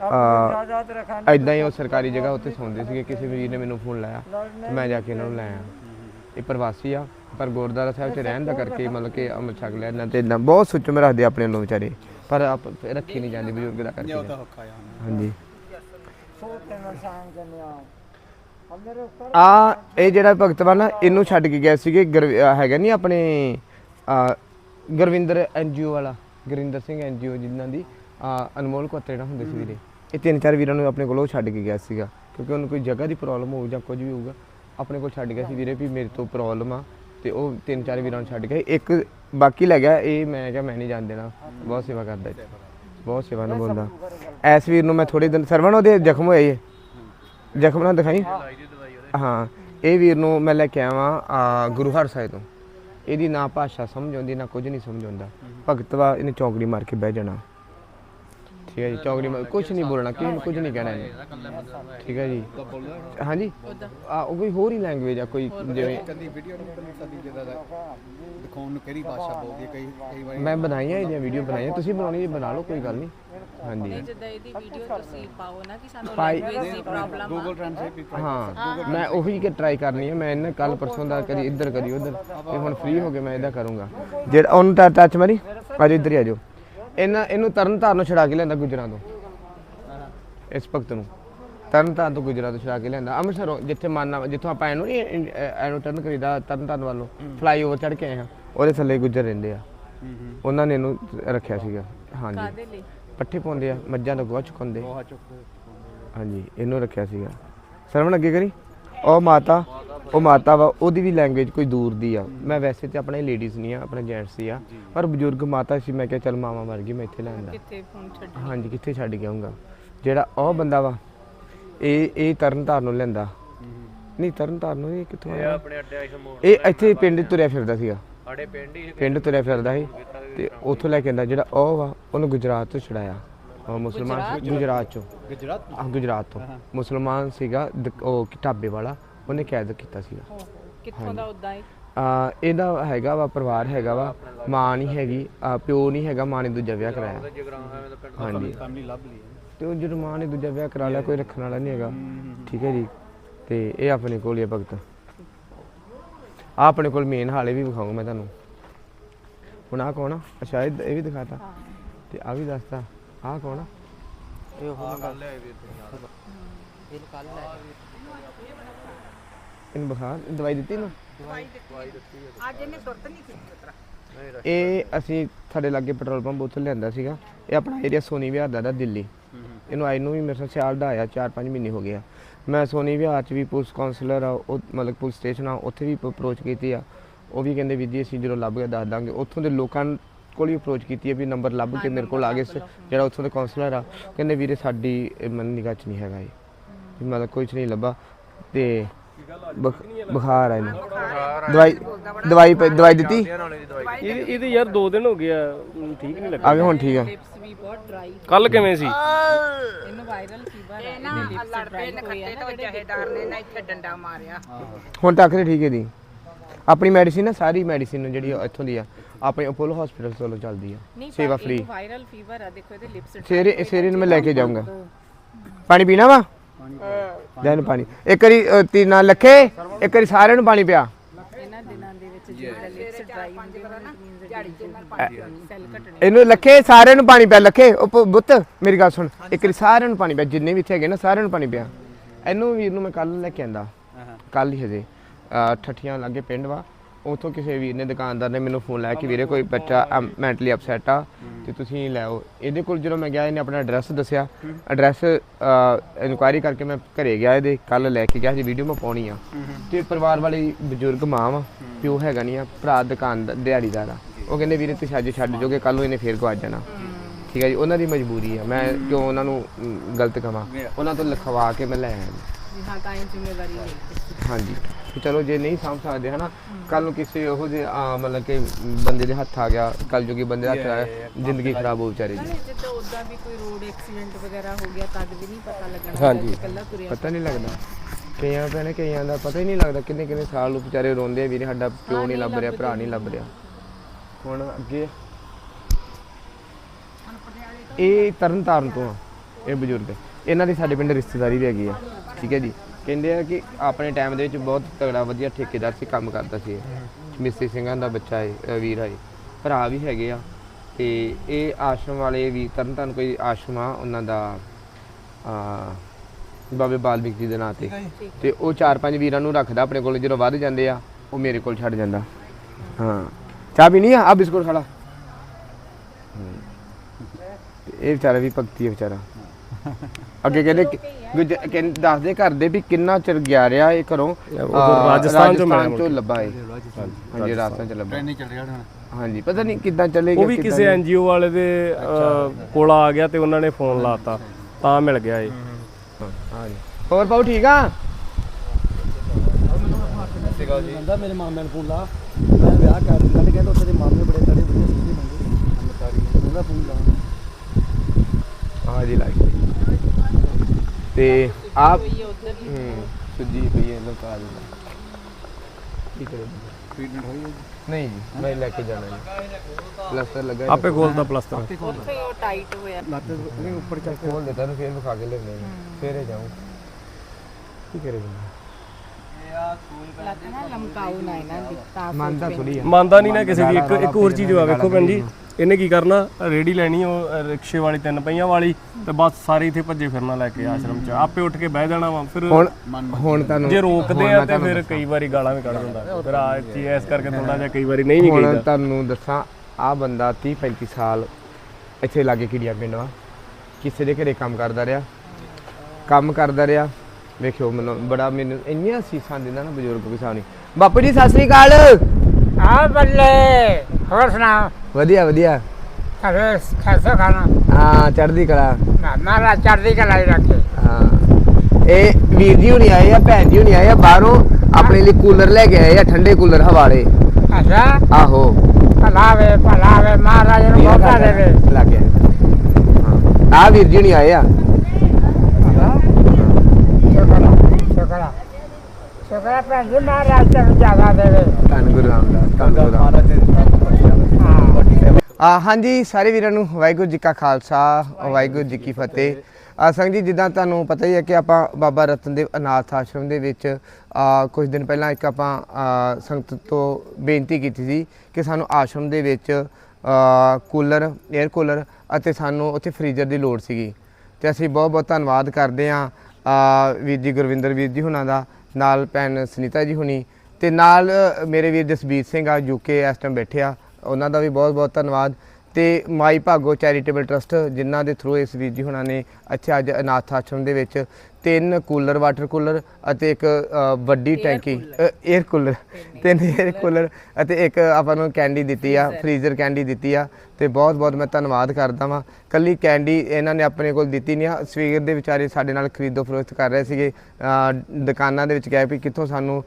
ਐਦਾਂ ਹੀ ਉਹ ਸਰਕਾਰੀ ਜਗ੍ਹਾ ਉੱਤੇ ਸੌਂਦੇ ਸੀਗੇ ਕਿਸੇ ਵੀਰ ਨੇ ਮੈਨੂੰ ਫੋਨ ਲਾਇਆ। ਤੇ ਮੈਂ ਜਾ ਕੇ ਇਹਨਾਂ ਨੂੰ ਲੈ ਆਇਆ। ਇਹ ਪ੍ਰਵਾਸੀ ਆ ਪਰ ਗੁਰਦੁਆਰਾ ਸਾਹਿਬ 'ਚ ਰਹਿਣ ਦਾ ਕਰਕੇ ਮਤਲਬ ਕਿ ਅੰਮ੍ਰਿਤ ਛਕ ਲਿਆ ਇਹਨਾਂ ਤੇ ਇਦਾਂ ਬਹੁਤ ਸੁੱਚਮ ਰੱਖਦੇ ਆਪਣੇ ਲੋਕ ਵਿਚਾਰੇ। ਪਰ ਆਪ ਰੱਖੀ ਨਹੀਂ ਜਾਂਦੀ ਬਜ਼ੁਰਗ ਦਾ ਕਰਕੇ। ਹਾਂਜੀ। ਆ ਇਹ ਜਿਹੜਾ ਭਗਤ ਵਾ ਨਾ ਇਹਨੂੰ ਛੱਡ ਕੇ ਗਏ ਸੀਗੇ ਹੈਗਾ ਨਹੀਂ ਆਪਣੇ ਗੁਰਵਿੰਦਰ ਐਨਜੀਓ ਵਾਲਾ ਗੁਰਿੰਦਰ ਸਿੰਘ ਐਨਜੀਓ ਜਿਨ੍ਹਾਂ ਦੀ। ਅਨਮੋਲ ਕੋਤੇ ਜਿਹੜਾ ਹੁੰਦੇ ਸੀ ਵੀਰੇ। ਇਹ ਤਿੰਨ ਚਾਰ ਵੀਰਾਂ ਨੂੰ ਆਪਣੇ ਕੋਲੋਂ ਛੱਡ ਕੇ ਗਿਆ ਸੀਗਾ ਕਿਉਂਕਿ ਉਹਨੂੰ ਕੋਈ ਜਗ੍ਹਾ ਦੀ ਪ੍ਰੋਬਲਮ ਹੋਊ ਜਾਂ ਕੁਝ ਵੀ ਹੋਊਗਾ ਆਪਣੇ ਕੋਲ ਛੱਡ ਗਿਆ ਸੀ ਵੀਰੇ ਵੀ ਮੇਰੇ ਤੋਂ ਪ੍ਰੋਬਲਮ ਆ ਤੇ ਉਹ ਤਿੰਨ ਚਾਰ ਵੀਰਾਂ ਨੂੰ ਛੱਡ ਗਿਆ ਇੱਕ ਬਾਕੀ ਲੈ ਗਿਆ ਇਹ ਮੈਂ ਕਿਹਾ ਮੈਂ ਨਹੀਂ ਜਾਣ ਦੇਣਾ। ਬਹੁਤ ਸੇਵਾ ਕਰਦਾ ਇਹ ਬਹੁਤ ਸੇਵਾ ਨਿਭਾਉਂਦਾ ਐਸ ਵੀਰ ਨੂੰ ਮੈਂ ਥੋੜੇ ਦਿਨ ਸਰਵਣ ਉਹਦੇ ਜ਼ਖਮ ਹੋਏ ਜ਼ਖਮ ਨਾਲ ਦਿਖਾਈ? ਹਾਂ ਇਹ ਵੀਰ ਨੂੰ ਮੈਂ ਲੈ ਕੇ ਆਵਾਂ ਗੁਰੂ ਹਰ ਸਾਹਿਬ ਤੋਂ। ਇਹਦੀ ਨਾ ਭਾਸ਼ਾ ਸਮਝ ਆਉਂਦੀ ਨਾ ਕੁਝ ਨਹੀਂ ਸਮਝ ਆਉਂਦਾ। ਭਗਤ ਵਾ ਇਹਨੇ ਚੌਂਕੜੀ ਮਾਰ ਕੇ ਬਹਿ ਜਾਣਾ। ਠੀਕ ਹੈ ਜੀ ਚੌਂਕੜੀ ਮਾਰ ਕੁਝ ਨਹੀਂ ਬੋਲਣਾ ਕਿਸੇ ਨੂੰ ਕੁਝ ਨਹੀਂ ਕਹਿਣਾ ਇਹਨੇ। ਠੀਕ ਹੈ ਜੀ। ਹਾਂਜੀ? ਆ ਉਹ ਕੋਈ ਹੋਰ ਹੀ ਲੈਂਗੁਏਜ ਆ ਕੋਈ ਜਿਵੇਂ ਕਦੀ ਵੀਡੀਓ ਨਹੀਂ ਬਣੀ ਸਾਡੀ ਜਿਹਦਾ ਦਿਖਾਉਣ ਨੂੰ ਕਿਹੜੀ ਭਾਸ਼ਾ ਬੋਲਦੀ ਹੈ ਕਈ ਕਈ ਵਾਰੀ ਮੈਂ ਬਣਾਈਆਂ ਇਹਦੀਆਂ ਵੀਡੀਓ ਬਣਾਈਆਂ ਤੁਸੀਂ ਬਣਾਉਣੀ ਜੀ ਬਣਾ ਲਓ ਕੋਈ ਗੱਲ ਨਹੀਂ। ਹਾਂਜੀ। ਜਿੱਦਾਂ ਇਹਦੀ ਵੀਡੀਓ ਤੁਸੀਂ ਪਾਓ ਨਾ ਕਿ ਸਾਨੂੰ ਲੈਂਗੁਏਜ ਦੀ ਪ੍ਰੋਬਲਮ ਆ। ਗੂਗਲ ਟ੍ਰਾਂਸਲੇਟ ਵੀ ਹਾਂ ਮੈਂ ਉਹੀ ਕਿ ਟਰਾਈ ਕਰਨੀ ਹੈ ਮੈਂ ਇਹਨਾਂ ਕੱਲ ਪਰਸੋਂ ਦਾ ਕਦੀ ਇੱਧਰ ਕਦੀ ਉੱਧਰ ਤੇ ਹੁਣ ਫ੍ਰੀ ਹੋ ਕੇ ਮੈਂ ਇਹਦਾ ਕਰੂੰਗਾ। ਜਿਹੜਾ ਉਹਨੂੰ ਟੱਚ ਟੱਚ ਮਾਰੀ। ਆਜੋ ਇੱਧਰ ਹੀ ਆਜੋ ਇਹਨਾਂ ਇਹਨੂੰ ਤਰਨ ਤਾਰਨ ਨੂੰ ਛੜਾ ਕੇ ਲਿਆਂਦਾ ਗੁਜਰਾਂ ਤੋਂ। ਇਸ ਭਗਤ ਨੂੰ। ਤਰਨ ਤਾਰਨ ਤੋਂ ਗੁਜਰਾਂ ਤੋਂ ਛੜਾ ਕੇ ਲਿਆਂਦਾ। ਅੰਮ੍ਰਿਤਸਰੋਂ ਜਿੱਥੇ ਮਾਨਾ ਜਿੱਥੋਂ ਆਪਾਂ ਇਹਨੂੰ ਨਹੀਂ ਐਨੂੰ ਟਰਨ ਕਰੀਦਾ ਤਰਨ ਤਾਰਨ ਵੱਲੋਂ। ਫਲਾਈਓਵਰ ਚੜ ਕੇ ਆਏ ਹਾਂ। ਉਹਦੇ ਥੱਲੇ ਗੁਜਰ ਰਹਿੰਦੇ ਆ। ਉਹਨਾਂ ਨੇ ਇਹਨੂੰ ਰੱਖਿਆ ਸੀਗਾ। ਹਾਂਜੀ। ਕਾਦੇ ਲਈ? ਪੱਠੇ ਪਾਉਂਦੇ ਆ ਮੱਝਾਂ ਦਾ ਗੋਹਾ ਚੁਕਾਉਂਦੇ। ਹਾਂਜੀ ਇਹਨੂੰ ਰੱਖਿਆ ਸੀਗਾ। ਸਰਵਣ ਅੱਗੇ ਕਰੀ। ਉਹ ਮਾਤਾ। ਉਹ ਮਾਤਾ ਵਾ ਉਹਦੀ ਵੀ ਲੈਂਗੁਏਜ ਕੋਈ ਦੂਰ ਦੀ ਆ। ਮੈਂ ਵੈਸੇ ਤੇ ਆਪਣੇ ਲੇਡੀਜ਼ ਨਹੀਂ ਆ ਆਪਣੇ ਜੈਂਟਸ ਹੀ ਆ। ਪਰ ਬਜ਼ੁਰਗ ਮਾਤਾ ਸੀ ਮੈਂ ਕਿਹਾ ਚੱਲ ਮਾਵਾ ਮਰ ਗਈ ਮੈਂ ਇੱਥੇ ਲੈਂਦਾ ਕਿੱਥੇ ਫੋਨ ਛੱਡ ਹਾਂਜੀ ਕਿੱਥੇ ਛੱਡ ਕੇ ਆਉਂਗਾ ਜਿਹੜਾ ਉਹ ਬੰਦਾ ਵਾ ਇਹ ਇਹ ਤਰਨ ਤਾਰਨ ਨੂੰ ਲੈਂਦਾ। ਨਹੀਂ ਤਰਨ ਤਾਰਨ ਨੂੰ ਇਹ ਕਿੱਥੋਂ ਆਇਆ? ਆਪਣੇ ਅੱਡੇ ਆਈ ਮੋੜ ਇਹ ਇੱਥੇ ਪਿੰਡ ਤੁਰਿਆ ਫਿਰਦਾ ਸੀਗਾ। ਸਾਡੇ ਪਿੰਡ ਹੀ ਪਿੰਡ ਤੁਰਿਆ ਫਿਰਦਾ ਸੀ ਤੇ ਉੱਥੋਂ ਲੈ ਕੇ ਆਂਦਾ ਜਿਹੜਾ ਉਹ ਵਾ ਉਹਨੂੰ ਗੁਜਰਾਤ ਤੋਂ ਛੜਾਇਆ ਉਹ ਮੁਸਲਮਾਨ ਸੀ ਗੁਜਰਾਤ ਚੋਂ। ਗੁਜਰਾਤ ਤੋਂ? ਮੁਸਲਮਾਨ ਸੀਗਾ ਉਹ ਢਾਬੇ ਵਾਲਾ। ਉਹਨੇ ਕੈਦ ਕੀਤਾ ਸੀਗਾ। ਕਿੱਥੋਂ ਦਾ ਉਦਾਂ ਹੀ? ਆ ਇਹਦਾ ਹੈਗਾ ਵਾ ਪਰਿਵਾਰ ਹੈਗਾ ਵਾ ਮਾਂ ਨਹੀਂ ਹੈਗੀ ਆ, ਪਿਓ ਨਹੀਂ ਹੈਗਾ ਮਾਂ ਨੇ ਦੂਜਾ ਵਿਆਹ ਕਰਾਇਆ। ਹਾਂਜੀ। ਫੈਮਿਲੀ ਲੱਭ ਲਈ ਹੈ। ਤੇ ਉਹ ਜਦੋਂ ਮਾਂ ਨੇ ਦੂਜਾ ਵਿਆਹ ਕਰਾ ਲਿਆ ਕੋਈ ਰੱਖਣ ਵਾਲਾ ਨਹੀਂ ਹੈਗਾ। ਠੀਕ ਹੈ ਜੀ। ਤੇ ਇਹ ਆਪਣੇ ਕੋਲ ਹੀ ਆ ਭਗਤ। ਆ ਆਪਣੇ ਕੋਲ ਮੇਨ ਹਾਲੇ ਵੀ ਵਿਖਾਉਂਗਾ ਮੈਂ ਤੁਹਾਨੂੰ। ਹੁਣ ਆ ਕੌਣ ਆ? ਅੱਛਾ ਇਹ ਇਹ ਵੀ ਦਿਖਾਤਾ। ਤੇ ਆ ਵੀ ਦੱਸਤਾ। ਆ ਕੌਣ ਆ? ਇਹ ਉਹ ਮੈਂ ਗੱਲ ਇਹਨੂੰ ਕੱਲ ਲੈ ਇਹਨੂੰ ਬੁਖਾਰ ਦਵਾਈ ਦਿੱਤੀ ਨਾ ਅੱਜ ਇਹਨੇ ਸੁਰਤ ਨਹੀਂ ਕੀਤੀ ਉਤਰਾ ਇਹ ਅਸੀਂ ਸਾਡੇ ਲਾਗੇ ਪੈਟਰੋਲ ਪੰਪ ਉੱਥੇ ਲਿਆਂਦਾ ਸੀਗਾ। ਇਹ ਆਪਣਾ ਏਰੀਆ ਸੋਨੀ ਵਿਹਾਰ ਦਾ ਦਾ ਦਿੱਲੀ। ਇਹਨੂੰ ਆਈ ਨੂੰ ਵੀ ਮੇਰੇ ਖਿਆਲ ਸਿਆਲ ਦਾ ਆਇਆ 4-5 ਮਹੀਨੇ ਹੋ ਗਏ ਆ। ਮੈਂ ਸੋਨੀ ਵਿਹਾਰ ਚ ਵੀ ਪੁਲਿਸ ਕਾਉਂਸਲਰ ਆ ਉਹ ਮਤਲਬ ਪੁਲਿਸ ਸਟੇਸ਼ਨ ਆ ਉੱਥੇ ਵੀ ਅਪਰੋਚ ਕੀਤੀ ਆ। ਉਹ ਵੀ ਕਹਿੰਦੇ ਵੀ ਜੀ ਅਸੀਂ ਜਦੋਂ ਲੱਭ ਗਿਆ ਦੱਸ ਦਾਂਗੇ। ਉੱਥੋਂ ਦੇ ਲੋਕਾਂ ਕੋਲ ਹੀ ਅਪਰੋਚ ਕੀਤੀ ਹੈ ਵੀ ਨੰਬਰ ਲੱਭ ਕੇ ਮੇਰੇ ਕੋਲ ਆ ਗਏ ਸੀ ਜਿਹੜਾ ਉੱਥੋਂ ਦੇ ਕਾਉਂਸਲਰ ਆ। ਕਹਿੰਦੇ ਵੀਰੇ ਸਾਡੀ ਇਹ ਮਨ ਨਿਗਾਹ ਚ ਨਹੀਂ ਹੈਗਾ ਇਹ। ਵੀ ਮਤਲਬ ਕੁਝ ਨਹੀਂ ਲੱਭਾ। ਤੇ ਬੁਖਾਰ ਆ ਇਹਨੂੰ। ਦਵਾਈ ਦਵਾਈ ਪ- ਦਵਾਈ ਦਿੱਤੀ? ਇਹ ਇਹਦੇ ਯਾਰ 2 ਦਿਨ ਹੋ ਗਿਆ ਠੀਕ ਨਹੀਂ ਲੱਗਾ। ਆ ਗਏ ਹੁਣ ਠੀਕ ਆ। ਲਿਪਸ ਵੀ ਬਹੁਤ ਡਰਾਈ ਕੱਲ ਕਿਵੇਂ ਸੀ? ਇਹਨੂੰ ਵਾਇਰਲ ਫੀਵਰ ਹੈ ਨਾ ਲੜ ਪਏ ਨੇ ਖੱਤੇ ਤੋਂ ਜਹੇਦਾਰ ਨੇ ਨਾ ਇੱਥੇ ਡੰਡਾ ਮਾਰਿਆ। ਹੁਣ ਤੱਕ ਤੇ ਠੀਕ ਹੈ ਦੀ ਆਪਣੀ ਮੈਡੀਸਿਨ ਨਾ ਸਾਰੀ ਮੈਡੀਸਿਨ ਜਿਹੜੀ ਇੱਥੋਂ ਦੀ ਆ ਆਪਣੇ ਅਪੋਲੋ ਹਸਪੀਟਲ ਤੋਂ ਚੱਲਦੀ ਆ। ਸੇਵਾ ਫ੍ਰੀ ਵਾਇਰਲ ਫੀਵਰ ਆ। ਦੇਖੋ ਇਹਦੇ ਲਿਪਸ ਸਵੇਰੇ ਸਵੇਰੇ ਨੂੰ ਮੈਂ ਲੈ ਕੇ ਜਾਊਂਗਾ। ਪਾਣੀ ਪੀਣਾ ਵਾ? ਲੈਣ ਪਾਣੀ। ਇੱਕ ਵਾਰੀ ਅ, ਤੀ ਨਾਲ ਲੱਖੇ ਇੱਕ ਵਾਰੀ ਸਾਰਿਆਂ ਨੂੰ ਪਾਣੀ ਪਿਆ। ਇਹਨਾਂ ਦਿਨਾਂ ਦੇ ਵਿੱਚ ਜਿਹੜਾ ਲਿਪਸ ਡਰਾਈ ਹੁੰਦੇ ਹਨ ਦਿਹਾੜੀ ਚ ਸੈੱਲ ਘਟਣੇ। ਇਹਨੂੰ ਲੱਖੇ ਸਾਰਿਆਂ ਨੂੰ ਪਾਣੀ ਪਿਆ ਲੱਖੇ। ਉਹ ਪ- ਬੁੱਤ ਮੇਰੀ ਗੱਲ ਸੁਣ। ਇੱਕ ਵਾਰੀ ਸਾਰਿਆਂ ਨੂੰ ਪਾਣੀ ਪਿਆ ਜਿੰਨੇ ਵੀ ਇੱਥੇ ਹੈਗੇ ਨਾ ਸਾਰਿਆਂ ਨੂੰ ਪਾਣੀ ਪਿਆ। ਇਹਨੂੰ ਵੀਰ ਨੂੰ ਮੈਂ ਕੱਲ ਲੈ ਕੇ ਆਂਦਾ। ਕੱਲ ਹੀ। ਹਜੇ। ਅ, ਠੱਠੀਆਂ ਲਾਗੇ ਪਿੰਡ ਵਾ। ਉਥੋਂ ਕਿਸੇ ਵੀਰ ਨੇ ਦੁਕਾਨਦਾਰ ਨੇ ਮੈਨੂੰ ਫੋਨ ਲਾਇਆ ਕਿ ਵੀਰੇ ਕੋਈ ਬੱਚਾ ਮੈਂਟਲੀ ਅਪਸੈਟ ਆ ਤੇ ਤੁਸੀਂ ਲੈ ਆਓ ਇਹਦੇ ਕੋਲ ਜਦੋਂ ਮੈਂ ਗਿਆ ਇਹਨੇ ਆਪਣਾ ਐਡਰੈਸ ਦੱਸਿਆ। ਐਡਰੈਸ ਇਨਕੁਆਇਰੀ ਕਰਕੇ ਮੈਂ ਘਰੇ ਗਿਆ ਇਹਦੇ ਕੱਲ ਲੈ ਕੇ ਗਿਆ ਜੀ ਵੀਡੀਓ ਮੈਂ ਪਾਉਣੀ ਆ। ਤੇ ਪਰਿਵਾਰ ਵਾਲੀ ਬਜ਼ੁਰਗ ਮਾਂ ਵਾ ਪਿਓ ਹੈਗਾ ਨਹੀਂ ਆ ਭਰਾ ਦੁਕਾਨ ਦਿਹਾੜੀਦਾਰ ਆ। ਉਹ ਕਹਿੰਦੇ ਵੀਰੇ ਤੁਸੀਂ ਅੱਜ ਛੱਡ ਜੋਗੇ ਕੱਲ ਨੂੰ ਇਹਨੇ ਫੇਰ ਗਵਾ ਜਾਣਾ। ਠੀਕ ਹੈ ਜੀ ਉਹਨਾਂ ਦੀ ਮਜਬੂਰੀ ਆ। ਮੈਂ ਕਿਉਂ ਉਹਨਾਂ ਨੂੰ ਗਲਤ ਕਵਾਂ? ਉਹਨਾਂ ਤੋਂ ਲਿਖਵਾ ਕੇ ਮੈਂ ਲੈ ਆਇਆ। ਜੀ ਹਾਂ ਤਾਂ ਇਹ ਜ਼ਿੰਮੇਵਾਰੀ ਨਹੀਂ ਹਾਂਜੀ। ਤੇ ਚਲੋ ਜੇ ਨਹੀਂ ਸਾਂਭ ਸਕਦੇ ਹਨਾ ਕੱਲ ਨੂੰ ਕਿਸੇ ਉਹੋ ਜਿਹੇ ਆ, ਮਤਲਬ ਕਿ ਬੰਦੇ ਦੇ ਹੱਥ ਆ ਗਿਆ ਕੱਲ ਜੋਗੀ ਬੰਦੇ ਦੇ ਹੱਥ ਆ ਗਿਆ ਜ਼ਿੰਦਗੀ ਖਰਾਬ ਹੋ ਵਿਚਾਰੇ ਦੀ। ਜਿੱਦਾਂ ਉਦਾਂ ਵੀ ਕੋਈ ਰੋਡ ਐਕਸੀਡੈਂਟ ਵਗੈਰਾ ਹੋ ਗਿਆ ਤਦ ਵੀ ਨਹੀਂ ਪਤਾ ਲੱਗਣਾ ਹਾਂਜੀ। ਇਕੱਲਾ ਤੁਰਿਆ ਪਤਾ ਨਹੀਂ ਲੱਗਦਾ। ਕਈਆਂ ਭੈਣੇ ਕਈਆਂ ਦਾ ਪਤਾ ਹੀ ਨਹੀਂ ਲੱਗਦਾ ਕਿੰਨੇ ਕਿੰਨੇ ਸਾਲ ਨੂੰ ਵਿਚਾਰੇ ਰੋਂਦੇ ਆ ਵੀਰੇ ਸਾਡਾ ਪਿਓ ਨਹੀਂ ਲੱਭ ਰਿਹਾ ਭਰਾ ਨਹੀਂ ਲੱਭ ਰਿਹਾ। ਹੁਣ ਅੱਗੇ? ਇਹ ਤਰਨ ਤਾਰਨ ਤੋਂ ਆ ਇਹ ਬਜ਼ੁਰਗ। ਇਹਨਾਂ ਦੀ ਸਾਡੇ ਪਿੰਡ ਰਿਸ਼ਤੇਦਾਰੀ ਵੀ ਹੈਗੀ ਆ ਠੀਕ ਹੈ ਜੀ। ਕਹਿੰਦੇ ਆ ਕਿ ਆਪਣੇ ਟਾਈਮ ਦੇ ਵਿੱਚ ਬਹੁਤ ਤਗੜਾ ਵਧੀਆ ਠੇਕੇਦਾਰ ਸੀ ਕੰਮ ਕਰਦਾ ਸੀ ਇਹ। ਮਿਸਤਰੀ ਸਿੰਘਾਂ ਦਾ ਬੱਚਾ ਹੈ ਅ, ਵੀਰ ਹੈ ਭਰਾ ਵੀ ਹੈਗੇ ਆ ਤੇ ਇਹ ਆਸ਼ਰਮ ਵਾਲੇ ਵੀ ਤਰਨ ਤਾਰਨ ਕੋਈ ਆਸ਼ਰਮ ਆ ਉਹਨਾਂ ਦਾ ਆ ਬਾਬੇ ਬਾਲਮੀਕ ਜੀ ਦੇ ਨਾਂ ਤੇ। ਤੇ ਉਹ ਚਾਰ ਪੰਜ ਵੀਰਾਂ ਨੂੰ ਰੱਖਦਾ ਆਪਣੇ ਕੋਲ ਜਦੋਂ ਵੱਧ ਜਾਂਦੇ ਆ ਉਹ ਮੇਰੇ ਕੋਲ ਛੱਡ ਜਾਂਦਾ। ਹਾਂ। ਚਾਹ ਵੀ ਨਹੀਂ ਆ? ਆ ਬਿਸਕੁਟ ਖਾਲਾ ਹਮ। ਤੇ ਇਹ ਵਿਚਾਰਾ ਵੀ ਭਗਤੀ ਹੈ ਵਿਚਾਰਾ। ਅੱਗੇ ਕਹਿੰਦੇ ਕਿ- ਗੁਜ- ਕਹਿੰਦੇ ਦੱਸਦੇ ਘਰ ਦੇ ਵੀ ਕਿੰਨਾ ਚਿਰ ਗਿਆ ਰਿਹਾ ਇਹ ਘਰੋਂ। ਰਾਜਸਥਾਨ ਚੋਂ ਮਿਲਿਆ ਲੱਭਾ ਇਹ। ਹਾਂਜੀ ਰਾਜਸਥਾਨ ਚ। ਲੱਭਾ। ਟ੍ਰੇਨ ਚੱਲ ਰਿਹਾ ਹੁਣ। ਹਾਂਜੀ ਪਤਾ ਨਹੀਂ ਕਿੱਦਾਂ ਚੱਲੇਗਾ ਉਹ ਵੀ ਕਿਸੇ ਐਨਜੀਓ ਵਾਲੇ ਦੇ ਅਹ, ਕੋਲ ਆ ਗਿਆ ਤੇ ਉਹਨਾਂ ਨੇ ਫੋਨ ਲਾਤਾ। ਤਾਂ ਮਿਲ ਗਿਆ ਇਹ। ਹਾਂਜੀ। ਹੋਰ ਪਾਉ ਠੀਕ ਆ? ਸ਼੍ਰੀ ਅਕਾਲ ਜੀ ਕਹਿੰਦਾ ਮੇਰੇ ਮਾਮੇ ਨੂੰ ਫੋਨ ਲਾ। ਮੈਂ ਵਿਆਹ ਕਰ ਦਿੱਤਾ ਤੇ ਕਹਿੰਦਾ ਤੇਰੇ ਮਾਮੇ ਬੜੇ ਤੜੇ ਵਧੀਆ ਸਿੱਧੇ ਬੰਦੇ ਉਹਦਾ ਫੋਨ ਲਾ ਹਾਂ ਜੀ ਲਾਈ ਤੇ ਆਪ ਹੂੰ ਸੁਜੀ ਪਈ ਹੈ ਲੋਕਾ ਦੀ ਕੀ ਕਰੇ ਟ੍ਰੀਟਮੈਂਟ ਹੋਈ ਹੈ ਨਹੀਂ ਜੀ ਮੈਂ ਲੈ ਕੇ ਜਾਣਾ ਜੀ। ਪਲਸਟਰ ਲੱਗਾ ਆਪੇ ਖੋਲਦਾ ਪਲਸਤਰ ਉੱਥੇ ਉਹ ਟਾਈਟ ਹੋਇਆ। ਲੱਤ ਨਹੀਂ ਉੱਪਰ ਚੱਕ ਖੋਲ ਦਿੱਤਾ ਨੂੰ ਫੇਰ ਵਿਖਾ ਕੇ ਲੈਣੇ ਨੇ। ਫੇਰੇ ਜਾਉਂ ਕੀ ਕਰੇ ਬੰਦਾ? ਲੱਤ ਨਾ ਲਮਕਾਉ ਨਾ ਇਹਨਾਂ ਦੀ ਤਾਂ ਮੰਨਦਾ ਥੋੜੀ ਆ। ਮੰਨਦਾ ਨਹੀਂ ਨਾ ਕਿਸੇ ਦੀ। ਇੱਕ ਇੱਕ ਹੋਰ ਚੀਜ਼ ਆ ਵੇਖੋ ਭੈਣ ਜੀ। ਇਹਨੇ ਕੀ ਕਰਨਾ? ਰੇੜੀ ਲੈਣੀ ਉਹ ਰਿਕਸ਼ੇ ਵਾਲੀ ਤਿੰਨ ਪਹੀਆਂ ਵਾਲੀ ਤੇ ਬਸ ਸਾਰੇ ਇੱਥੇ ਭੱਜੇ ਫਿਰਨਾ ਲੈ ਕੇ ਆਸ਼ਰਮ ਚ। ਆਪੇ ਉੱਠ ਕੇ ਬਹਿ ਜਾਣਾ ਵਾ। ਫਿਰ ਹੁਣ ਹੁਣ ਤੁਹਾਨੂੰ ਜੇ ਰੋਕਦੇ ਆ ਤੇ ਫਿਰ ਕਈ ਵਾਰੀ ਗਾਲਾਂ ਵੀ ਕੱਢ ਦਿੰਦਾ। ਫਿਰ ਆ ਚੀਜ਼ ਇਸ ਕਰਕੇ ਥੋੜਾ ਜਿਹਾ ਕਈ ਵਾਰੀ ਨਹੀਂ ਵੀ ਹੁਣ ਕਹੀਦਾ। ਤੁਹਾਨੂੰ ਦੱਸਾਂ ਆ ਬੰਦਾ 30 35 ਸਾਲ ਇੱਥੇ ਲਾਗੇ ਕਿੜੀਆਂ ਪਿੰਡ ਵਾ। ਕਿਸੇ ਦੇ ਘਰੇ ਕੰਮ ਕਰਦਾ ਰਿਹਾ। ਕੰਮ ਕਰਦਾ ਰਿਹਾ। ਵੇਖਿਓ ਮੈਨੂੰ ਬੜਾ ਮੈਨੂੰ ਇੰਨੀਆਂ ਸੀਸਾਂ ਦਿੰਦਾ ਨਾ ਬਜ਼ੁਰਗ ਕਿਸਾਨੀ ਬਾਪੂ ਜੀ ਸਤਿ ਸ੍ਰੀ ਅਕਾਲ। ਆ ਬੱਲੇ ਹੋਰ ਸੁਣਾ ਵਧੀਆ ਵਧੀਆ। ਕਰੇ ਖਾਸਾ ਖਾਣਾ? ਹਾਂ ਚੜ੍ਹਦੀ ਕਲਾ। ਮਾਰਾ ਚੜਦੀ ਕਲਾ ਹੀ ਰੱਖੇ। ਹਾਂ। ਇਹ ਵੀਰ ਜੀ ਹੁਣੀ ਆਏ ਆ ਭੈਣ ਜੀ ਹੁਣੀ ਆਏ ਆ ਬਾਹਰੋਂ ਆਪਣੇ ਲਈ ਕੂਲਰ ਲੈ ਕੇ ਆਏ ਆ ਠੰਡੇ ਕੂਲਰ ਹਵਾਲੇ। ਅੱਛਾ। ਆਹੋ। ਭਲਾਵੇ ਭਲਾਵੇ ਮਹਾਰਾਜ ਨੂੰ ਬਹੁਤਾ ਦੇਵੇ। ਲੱਗ ਗਿਆ। ਆ ਵੀਰ ਜੀ ਹੁਣੀ ਆਏ ਆ। ਸ਼ੁਕਰਾ ਸ਼ੁਕਰਾ ਭੈਣ ਜੀ ਮਹਾਰਾਜ ਤੈਨੂੰ ਜ਼ਿਆਦਾ ਦੇਵੇ। ਧੰਨ ਗੁਰੂ ਰਾਮਦਾਸ ਧੰਨ ਗੁਰੂ ਰਾਮਦਾਸ। ਆ ਹਾਂਜੀ ਸਾਰੇ ਵੀਰਾਂ ਨੂੰ ਵਾਹਿਗੁਰੂ ਜੀ ਕਾ ਖਾਲਸਾ ਵਾਹਿਗੁਰੂ ਜੀ ਕੀ ਫਤਿਹ। ਆ ਸੰਗ ਜੀ ਜਿੱਦਾਂ ਤੁਹਾਨੂੰ ਪਤਾ ਹੀ ਹੈ ਕਿ ਆਪਾਂ ਬਾਬਾ ਰਤਨਦੇਵ ਅਨਾਥ ਆਸ਼ਰਮ ਦੇ ਵਿੱਚ ਆ ਕੁਝ ਦਿਨ ਪਹਿਲਾਂ ਇੱਕ ਆਪਾਂ ਸੰਗਤ ਤੋਂ ਬੇਨਤੀ ਕੀਤੀ ਸੀ ਕਿ ਸਾਨੂੰ ਆਸ਼ਰਮ ਦੇ ਵਿੱਚ ਕੂਲਰ 에ਅਰ ਕੂਲਰ ਅਤੇ ਸਾਨੂੰ ਉੱਥੇ ਫ੍ਰੀਜ਼ਰ ਦੀ ਲੋੜ ਸੀਗੀ। ਤੇ ਅਸੀਂ ਬਹੁਤ ਬਹੁਤ ਧੰਨਵਾਦ ਕਰਦੇ ਹਾਂ ਆ, ਵੀਰ ਜੀ ਗੁਰਵਿੰਦਰ ਵੀਰ ਜੀ ਹੁਣਾਂ ਦਾ ਨਾਲ ਭੈਣ ਸੁਨੀਤਾ ਜੀ ਹੁਣੀ ਤੇ ਨਾਲ ਮੇਰੇ ਵੀਰ ਜਸਬੀਰ ਸਿੰਘ ਆ ਯੂਕੇ ਇਸ ਟਾਈਮ ਬੈਠੇ ਆ। ਉਹਨਾਂ ਦਾ ਵੀ ਬਹੁਤ ਬਹੁਤ ਧੰਨਵਾਦ। ਤੇ ਮਾਈ ਭਾਗੋ ਚੈਰੀਟੇਬਲ ਟਰਸਟ ਜਿਨ੍ਹਾਂ ਦੇ ਥਰੂ ਇਸ ਵੀਰ ਜੀ ਹੁਣਾਂ ਨੇ ਅੱਛਾ ਅੱਜ ਅਨਾਥ ਆਸ਼ਰਮ ਦੇ ਵਿੱਚ ਤਿੰਨ ਕੂਲਰ ਵਾਟਰ ਕੂਲਰ ਅਤੇ ਇੱਕ ਵੱਡੀ ਟੈਂਕੀ 에ਅਰ ਕੂਲਰ ਤਿੰਨ 에ਅਰ ਕੂਲਰ ਅਤੇ ਇੱਕ ਆਪਾਂ ਨੂੰ ਕੈਂਡੀ ਦਿੱਤੀ ਆ ਫ੍ਰੀਜ਼ਰ ਕੈਂਡੀ ਦਿੱਤੀ ਆ। ਤੇ ਬਹੁਤ ਬਹੁਤ ਮੈਂ ਧੰਨਵਾਦ ਕਰਦਾ ਵਾਂ। ਕੱਲੀ ਕੈਂਡੀ ਇਹਨਾਂ ਨੇ ਆਪਣੇ ਕੋਲ ਦਿੱਤੀ ਨਹੀਂ ਆ। ਸਵੇਰ ਦੇ ਵਿਚਾਰੇ ਸਾਡੇ ਨਾਲ ਖਰੀਦੋ ਫਰੋਖਤ ਕਰ ਰਹੇ ਸੀਗੇ। ਦੁਕਾਨਾਂ ਦੇ ਵਿੱਚ ਗਏ ਵੀ ਕਿੱਥੋਂ ਸਾਨੂੰ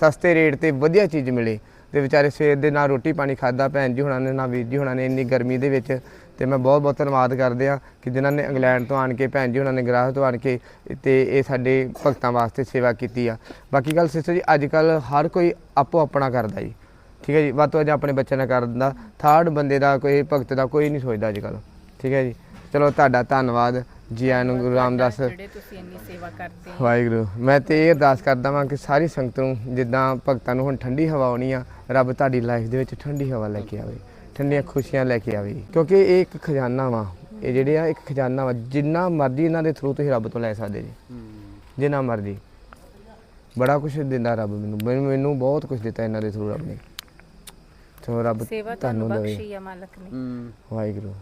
ਸਸਤੇ ਰੇਟ ਤੇ ਵਧੀਆ ਚੀਜ਼ ਮਿਲੇ। ਤੇ ਵਿਚਾਰੇ ਸਵੇਰ ਦੇ ਨਾਲ ਰੋਟੀ ਪਾਣੀ ਖਾਦਾ ਭੈਣ ਜੀ ਹੁਣਾਂ ਨੇ, ਨਾ ਵੀਰ ਜੀ ਹੁਣਾਂ ਨੇ ਇੰਨੀ ਗਰਮੀ ਦੇ ਵਿੱਚ। ਤੇ ਮੈਂ ਬਹੁਤ ਬਹੁਤ ਧੰਨਵਾਦ ਕਰਦੇ ਆ ਕਿ ਜਿਨ੍ਹਾਂ ਨੇ ਇੰਗਲੈਂਡ ਤੋਂ ਆਣ ਕੇ, ਭੈਣ ਜੀ ਉਹਨਾਂ ਨੇ ਗ੍ਰਾਹ ਤੋਂ ਆਣ ਕੇ ਤੇ ਇਹ ਸਾਡੇ ਭਗਤਾਂ ਵਾਸਤੇ ਸੇਵਾ ਕੀਤੀ ਆ। ਬਾਕੀ ਗੱਲ ਸਿਸਟਰ ਜੀ ਅੱਜ ਕੱਲ ਹਰ ਕੋਈ ਆਪੋ ਆਪਣਾ ਕਰਦਾ ਜੀ। ਠੀਕ ਹੈ ਜੀ, ਵੱਧ ਤੋਂ ਵੱਧ ਆਪਣੇ ਬੱਚਿਆਂ ਨਾਲ ਕਰ ਦਿੰਦਾ। ਥਰਡ ਬੰਦੇ ਦਾ ਕੋਈ, ਭਗਤ ਦਾ ਕੋਈ ਨਹੀਂ ਸੋਚਦਾ ਅੱਜ ਕੱਲ ਠੀਕ ਹੈ ਜੀ, ਚਲੋ ਤੁਹਾਡਾ ਧੰਨਵਾਦ। ਜੀ ਆਇਆਂ ਨੂੰ ਗੁਰੂ ਰਾਮਦਾਸ ਜਿਹੜੇ ਤੁਸੀਂ ਇੰਨੀ ਸੇਵਾ ਕਰਦੇ ਹੋ। ਵਾਹਿਗੁਰੂ। ਮੈਂ ਤੇ ਇਹ ਅਰਦਾਸ ਕਰਦਾ ਵਾਂ ਕਿ ਸਾਰੀ ਸੰਗਤ ਨੂੰ ਜਿੱਦਾਂ ਭਗਤਾਂ ਨੂੰ ਹੁਣ ਠੰਡੀ ਹਵਾ ਆਉਣੀ ਆ ਰੱਬ ਤੁਹਾਡੀ ਲਾਈਫ ਦੇ ਵਿੱਚ ਠੰਡੀ ਹਵਾ ਲੈ ਕੇ ਆਵੇ ਠੰਡੀਆਂ ਖੁਸ਼ੀਆਂ ਲੈ ਕੇ ਆਵੇ। ਕਿਉਂਕਿ ਇਹ ਇੱਕ ਖਜ਼ਾਨਾ ਵਾ ਇਹ ਜਿਹੜੇ ਆ ਇੱਕ ਖਜ਼ਾਨਾ ਵਾ ਜਿੰਨਾ ਮਰਜ਼ੀ ਇਹਨਾਂ ਦੇ ਥਰੂ ਤੁਸੀਂ ਰੱਬ ਤੋਂ ਲੈ ਸਕਦੇ ਜੀ। ਜਿੰਨਾ ਮਰਜ਼ੀ। ਬੜਾ ਕੁਝ ਦਿੰਦਾ ਰੱਬ ਮੈਨੂੰ। ਮੈਨੂੰ ਮੈਨੂੰ ਬਹੁਤ ਕੁਝ ਦਿੱਤਾ ਇਹਨਾਂ ਦੇ ਥਰੂ ਰੱਬ ਨੇ। ਸੋ ਰੱਬ ਸੇਵਾ ਤੁਹਾਨੂੰ ਬਖਸ਼ੀ ਆ ਮਾਲਕ ਨੇ। ਵਾਹਿਗੁਰੂ।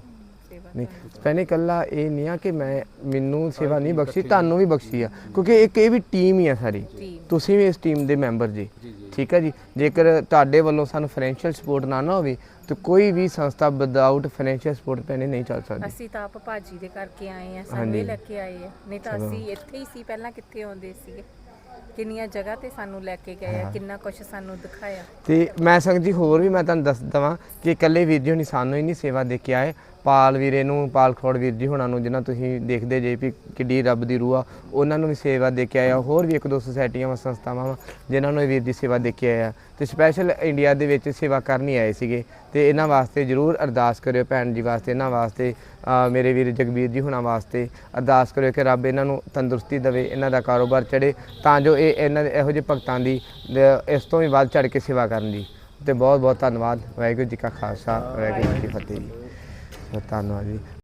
ਸੇਵਾ ਨਹੀਂ ਭੈਣੇ ਕੱਲਾ ਇਹ ਨਹੀਂ ਆ ਕਿ ਮੈਂ ਮੈਨੂੰ ਸੇਵਾ ਨਹੀਂ ਬਖਸ਼ੀ ਤੁਹਾਨੂੰ ਵੀ ਬਖਸ਼ੀ ਆ। ਕਿਉਂਕਿ ਇੱਕ ਇਹ ਵੀ ਟੀਮ ਹੀ ਆ ਸਾਰੀ। ਤੁਸੀਂ ਵੀ ਇਸ ਟੀਮ ਦੇ ਮੈਂਬਰ ਜੀ। ਠੀਕ ਹੈ ਜੀ? ਜੇਕਰ ਤੁਹਾਡੇ ਵੱਲੋਂ ਸਾਨੂੰ ਫਾਈਨੈਂਸ਼ੀਅਲ ਸਪੋਰਟ ਨਾ ਨਾ ਹੋਵੇ ਤਾਂ ਕੋਈ ਵੀ ਸੰਸਥਾ ਵਿਦਆਊਟ ਫਾਈਨੈਂਸ਼ੀਅਲ ਸਪੋਰਟ ਪੈਣੇ ਨਹੀਂ ਚੱਲ ਸਕਦੀ। ਅਸੀਂ ਤਾਂ ਆਪ ਭਾਜੀ ਦੇ ਕਰਕੇ ਆਏ ਆ ਸਾਨੂੰ ਲੈ ਕੇ ਆਏ ਆ। ਨਹੀਂ ਤਾਂ ਅਸੀਂ ਇੱਥੇ ਹੀ ਸੀ ਪਹਿਲਾਂ ਕਿੱਥੇ ਆਉਂਦੇ ਸੀਗੇ? ਕਿੰਨੀਆਂ ਜਗ੍ਹਾ ਤੇ ਸਾਨੂੰ ਲੈ ਕੇ ਗਏ ਆ ਕਿੰਨਾ ਕੁਝ ਸਾਨੂੰ ਦਿਖਾਇਆ। ਤੇ ਮੈਂ ਸੰਗਤ ਜੀ ਹੋਰ ਵੀ ਮੈਂ ਤੁਹਾਨੂੰ ਦੱਸ ਦਵਾਂ ਕਿ ਇਕੱਲੇ ਵੀਰ ਜੀ ਹੁਣੀ ਸਾਨੂੰ ਹੀ ਨਹੀਂ ਸੇਵਾ ਦੇ ਕੇ ਆਏ। ਪਾਲ ਵੀਰੇ ਨੂੰ, ਪਾਲ ਖੋੜ ਵੀਰ ਜੀ ਹੁਣਾਂ ਨੂੰ, ਜਿਨ੍ਹਾਂ ਤੁਸੀਂ ਦੇਖਦੇ ਜੇ ਵੀ ਕਿੱਡੀ ਰੱਬ ਦੀ ਰੂਹ ਆ, ਉਹਨਾਂ ਨੂੰ ਵੀ ਸੇਵਾ ਦੇ ਕੇ ਆਇਆ। ਹੋਰ ਵੀ ਇੱਕ ਦੋ ਸੁਸਾਇਟੀਆਂ ਵਾ, ਸੰਸਥਾਵਾਂ ਵਾ, ਜਿਨ੍ਹਾਂ ਨੂੰ ਵੀਰ ਦੀ ਸੇਵਾ ਦੇ ਕੇ ਆਇਆ। ਤੇ ਸਪੈਸ਼ਲ ਇੰਡੀਆ ਦੇ ਵਿੱਚ ਸੇਵਾ ਕਰਨ ਹੀ ਆਏ ਸੀਗੇ। ਤੇ ਇਹਨਾਂ ਵਾਸਤੇ ਜਰੂਰ ਅਰਦਾਸ ਕਰਿਓ ਭੈਣ ਜੀ ਵਾਸਤੇ, ਇਹਨਾਂ ਵਾਸਤੇ ਮੇਰੇ ਵੀਰ ਜਗਬੀਰ ਜੀ ਹੁਣਾਂ ਵਾਸਤੇ ਅਰਦਾਸ ਕਰਿਓ ਕਿ ਰੱਬ ਇਹਨਾਂ ਨੂੰ ਤੰਦਰੁਸਤੀ ਦੇਵੇ, ਇਹਨਾਂ ਦਾ ਕਾਰੋਬਾਰ ਚੜੇ ਤਾਂ ਜੋ ਇਹ ਇਹਨਾਂ ਦੇ ਇਹੋ ਜਿਹੇ ਭਗਤਾਂ ਦੀ ਇਸ ਤੋਂ ਵੀ ਵੱਧ ਚੜ ਕੇ ਸੇਵਾ ਕਰਨ ਦੀ। ਤੇ ਬਹੁਤ ਬਹੁਤ ਧੰਨਵਾਦ, ਵਾਹਿਗੁਰੂ ਜੀ ਕਾ ਖਾਲਸਾ, ਵਾਹਿਗੁਰੂ ਜੀ ਕੀ ਫਤਿਹ ਜੀ ਧੰਨਵਾਦ ਜੀ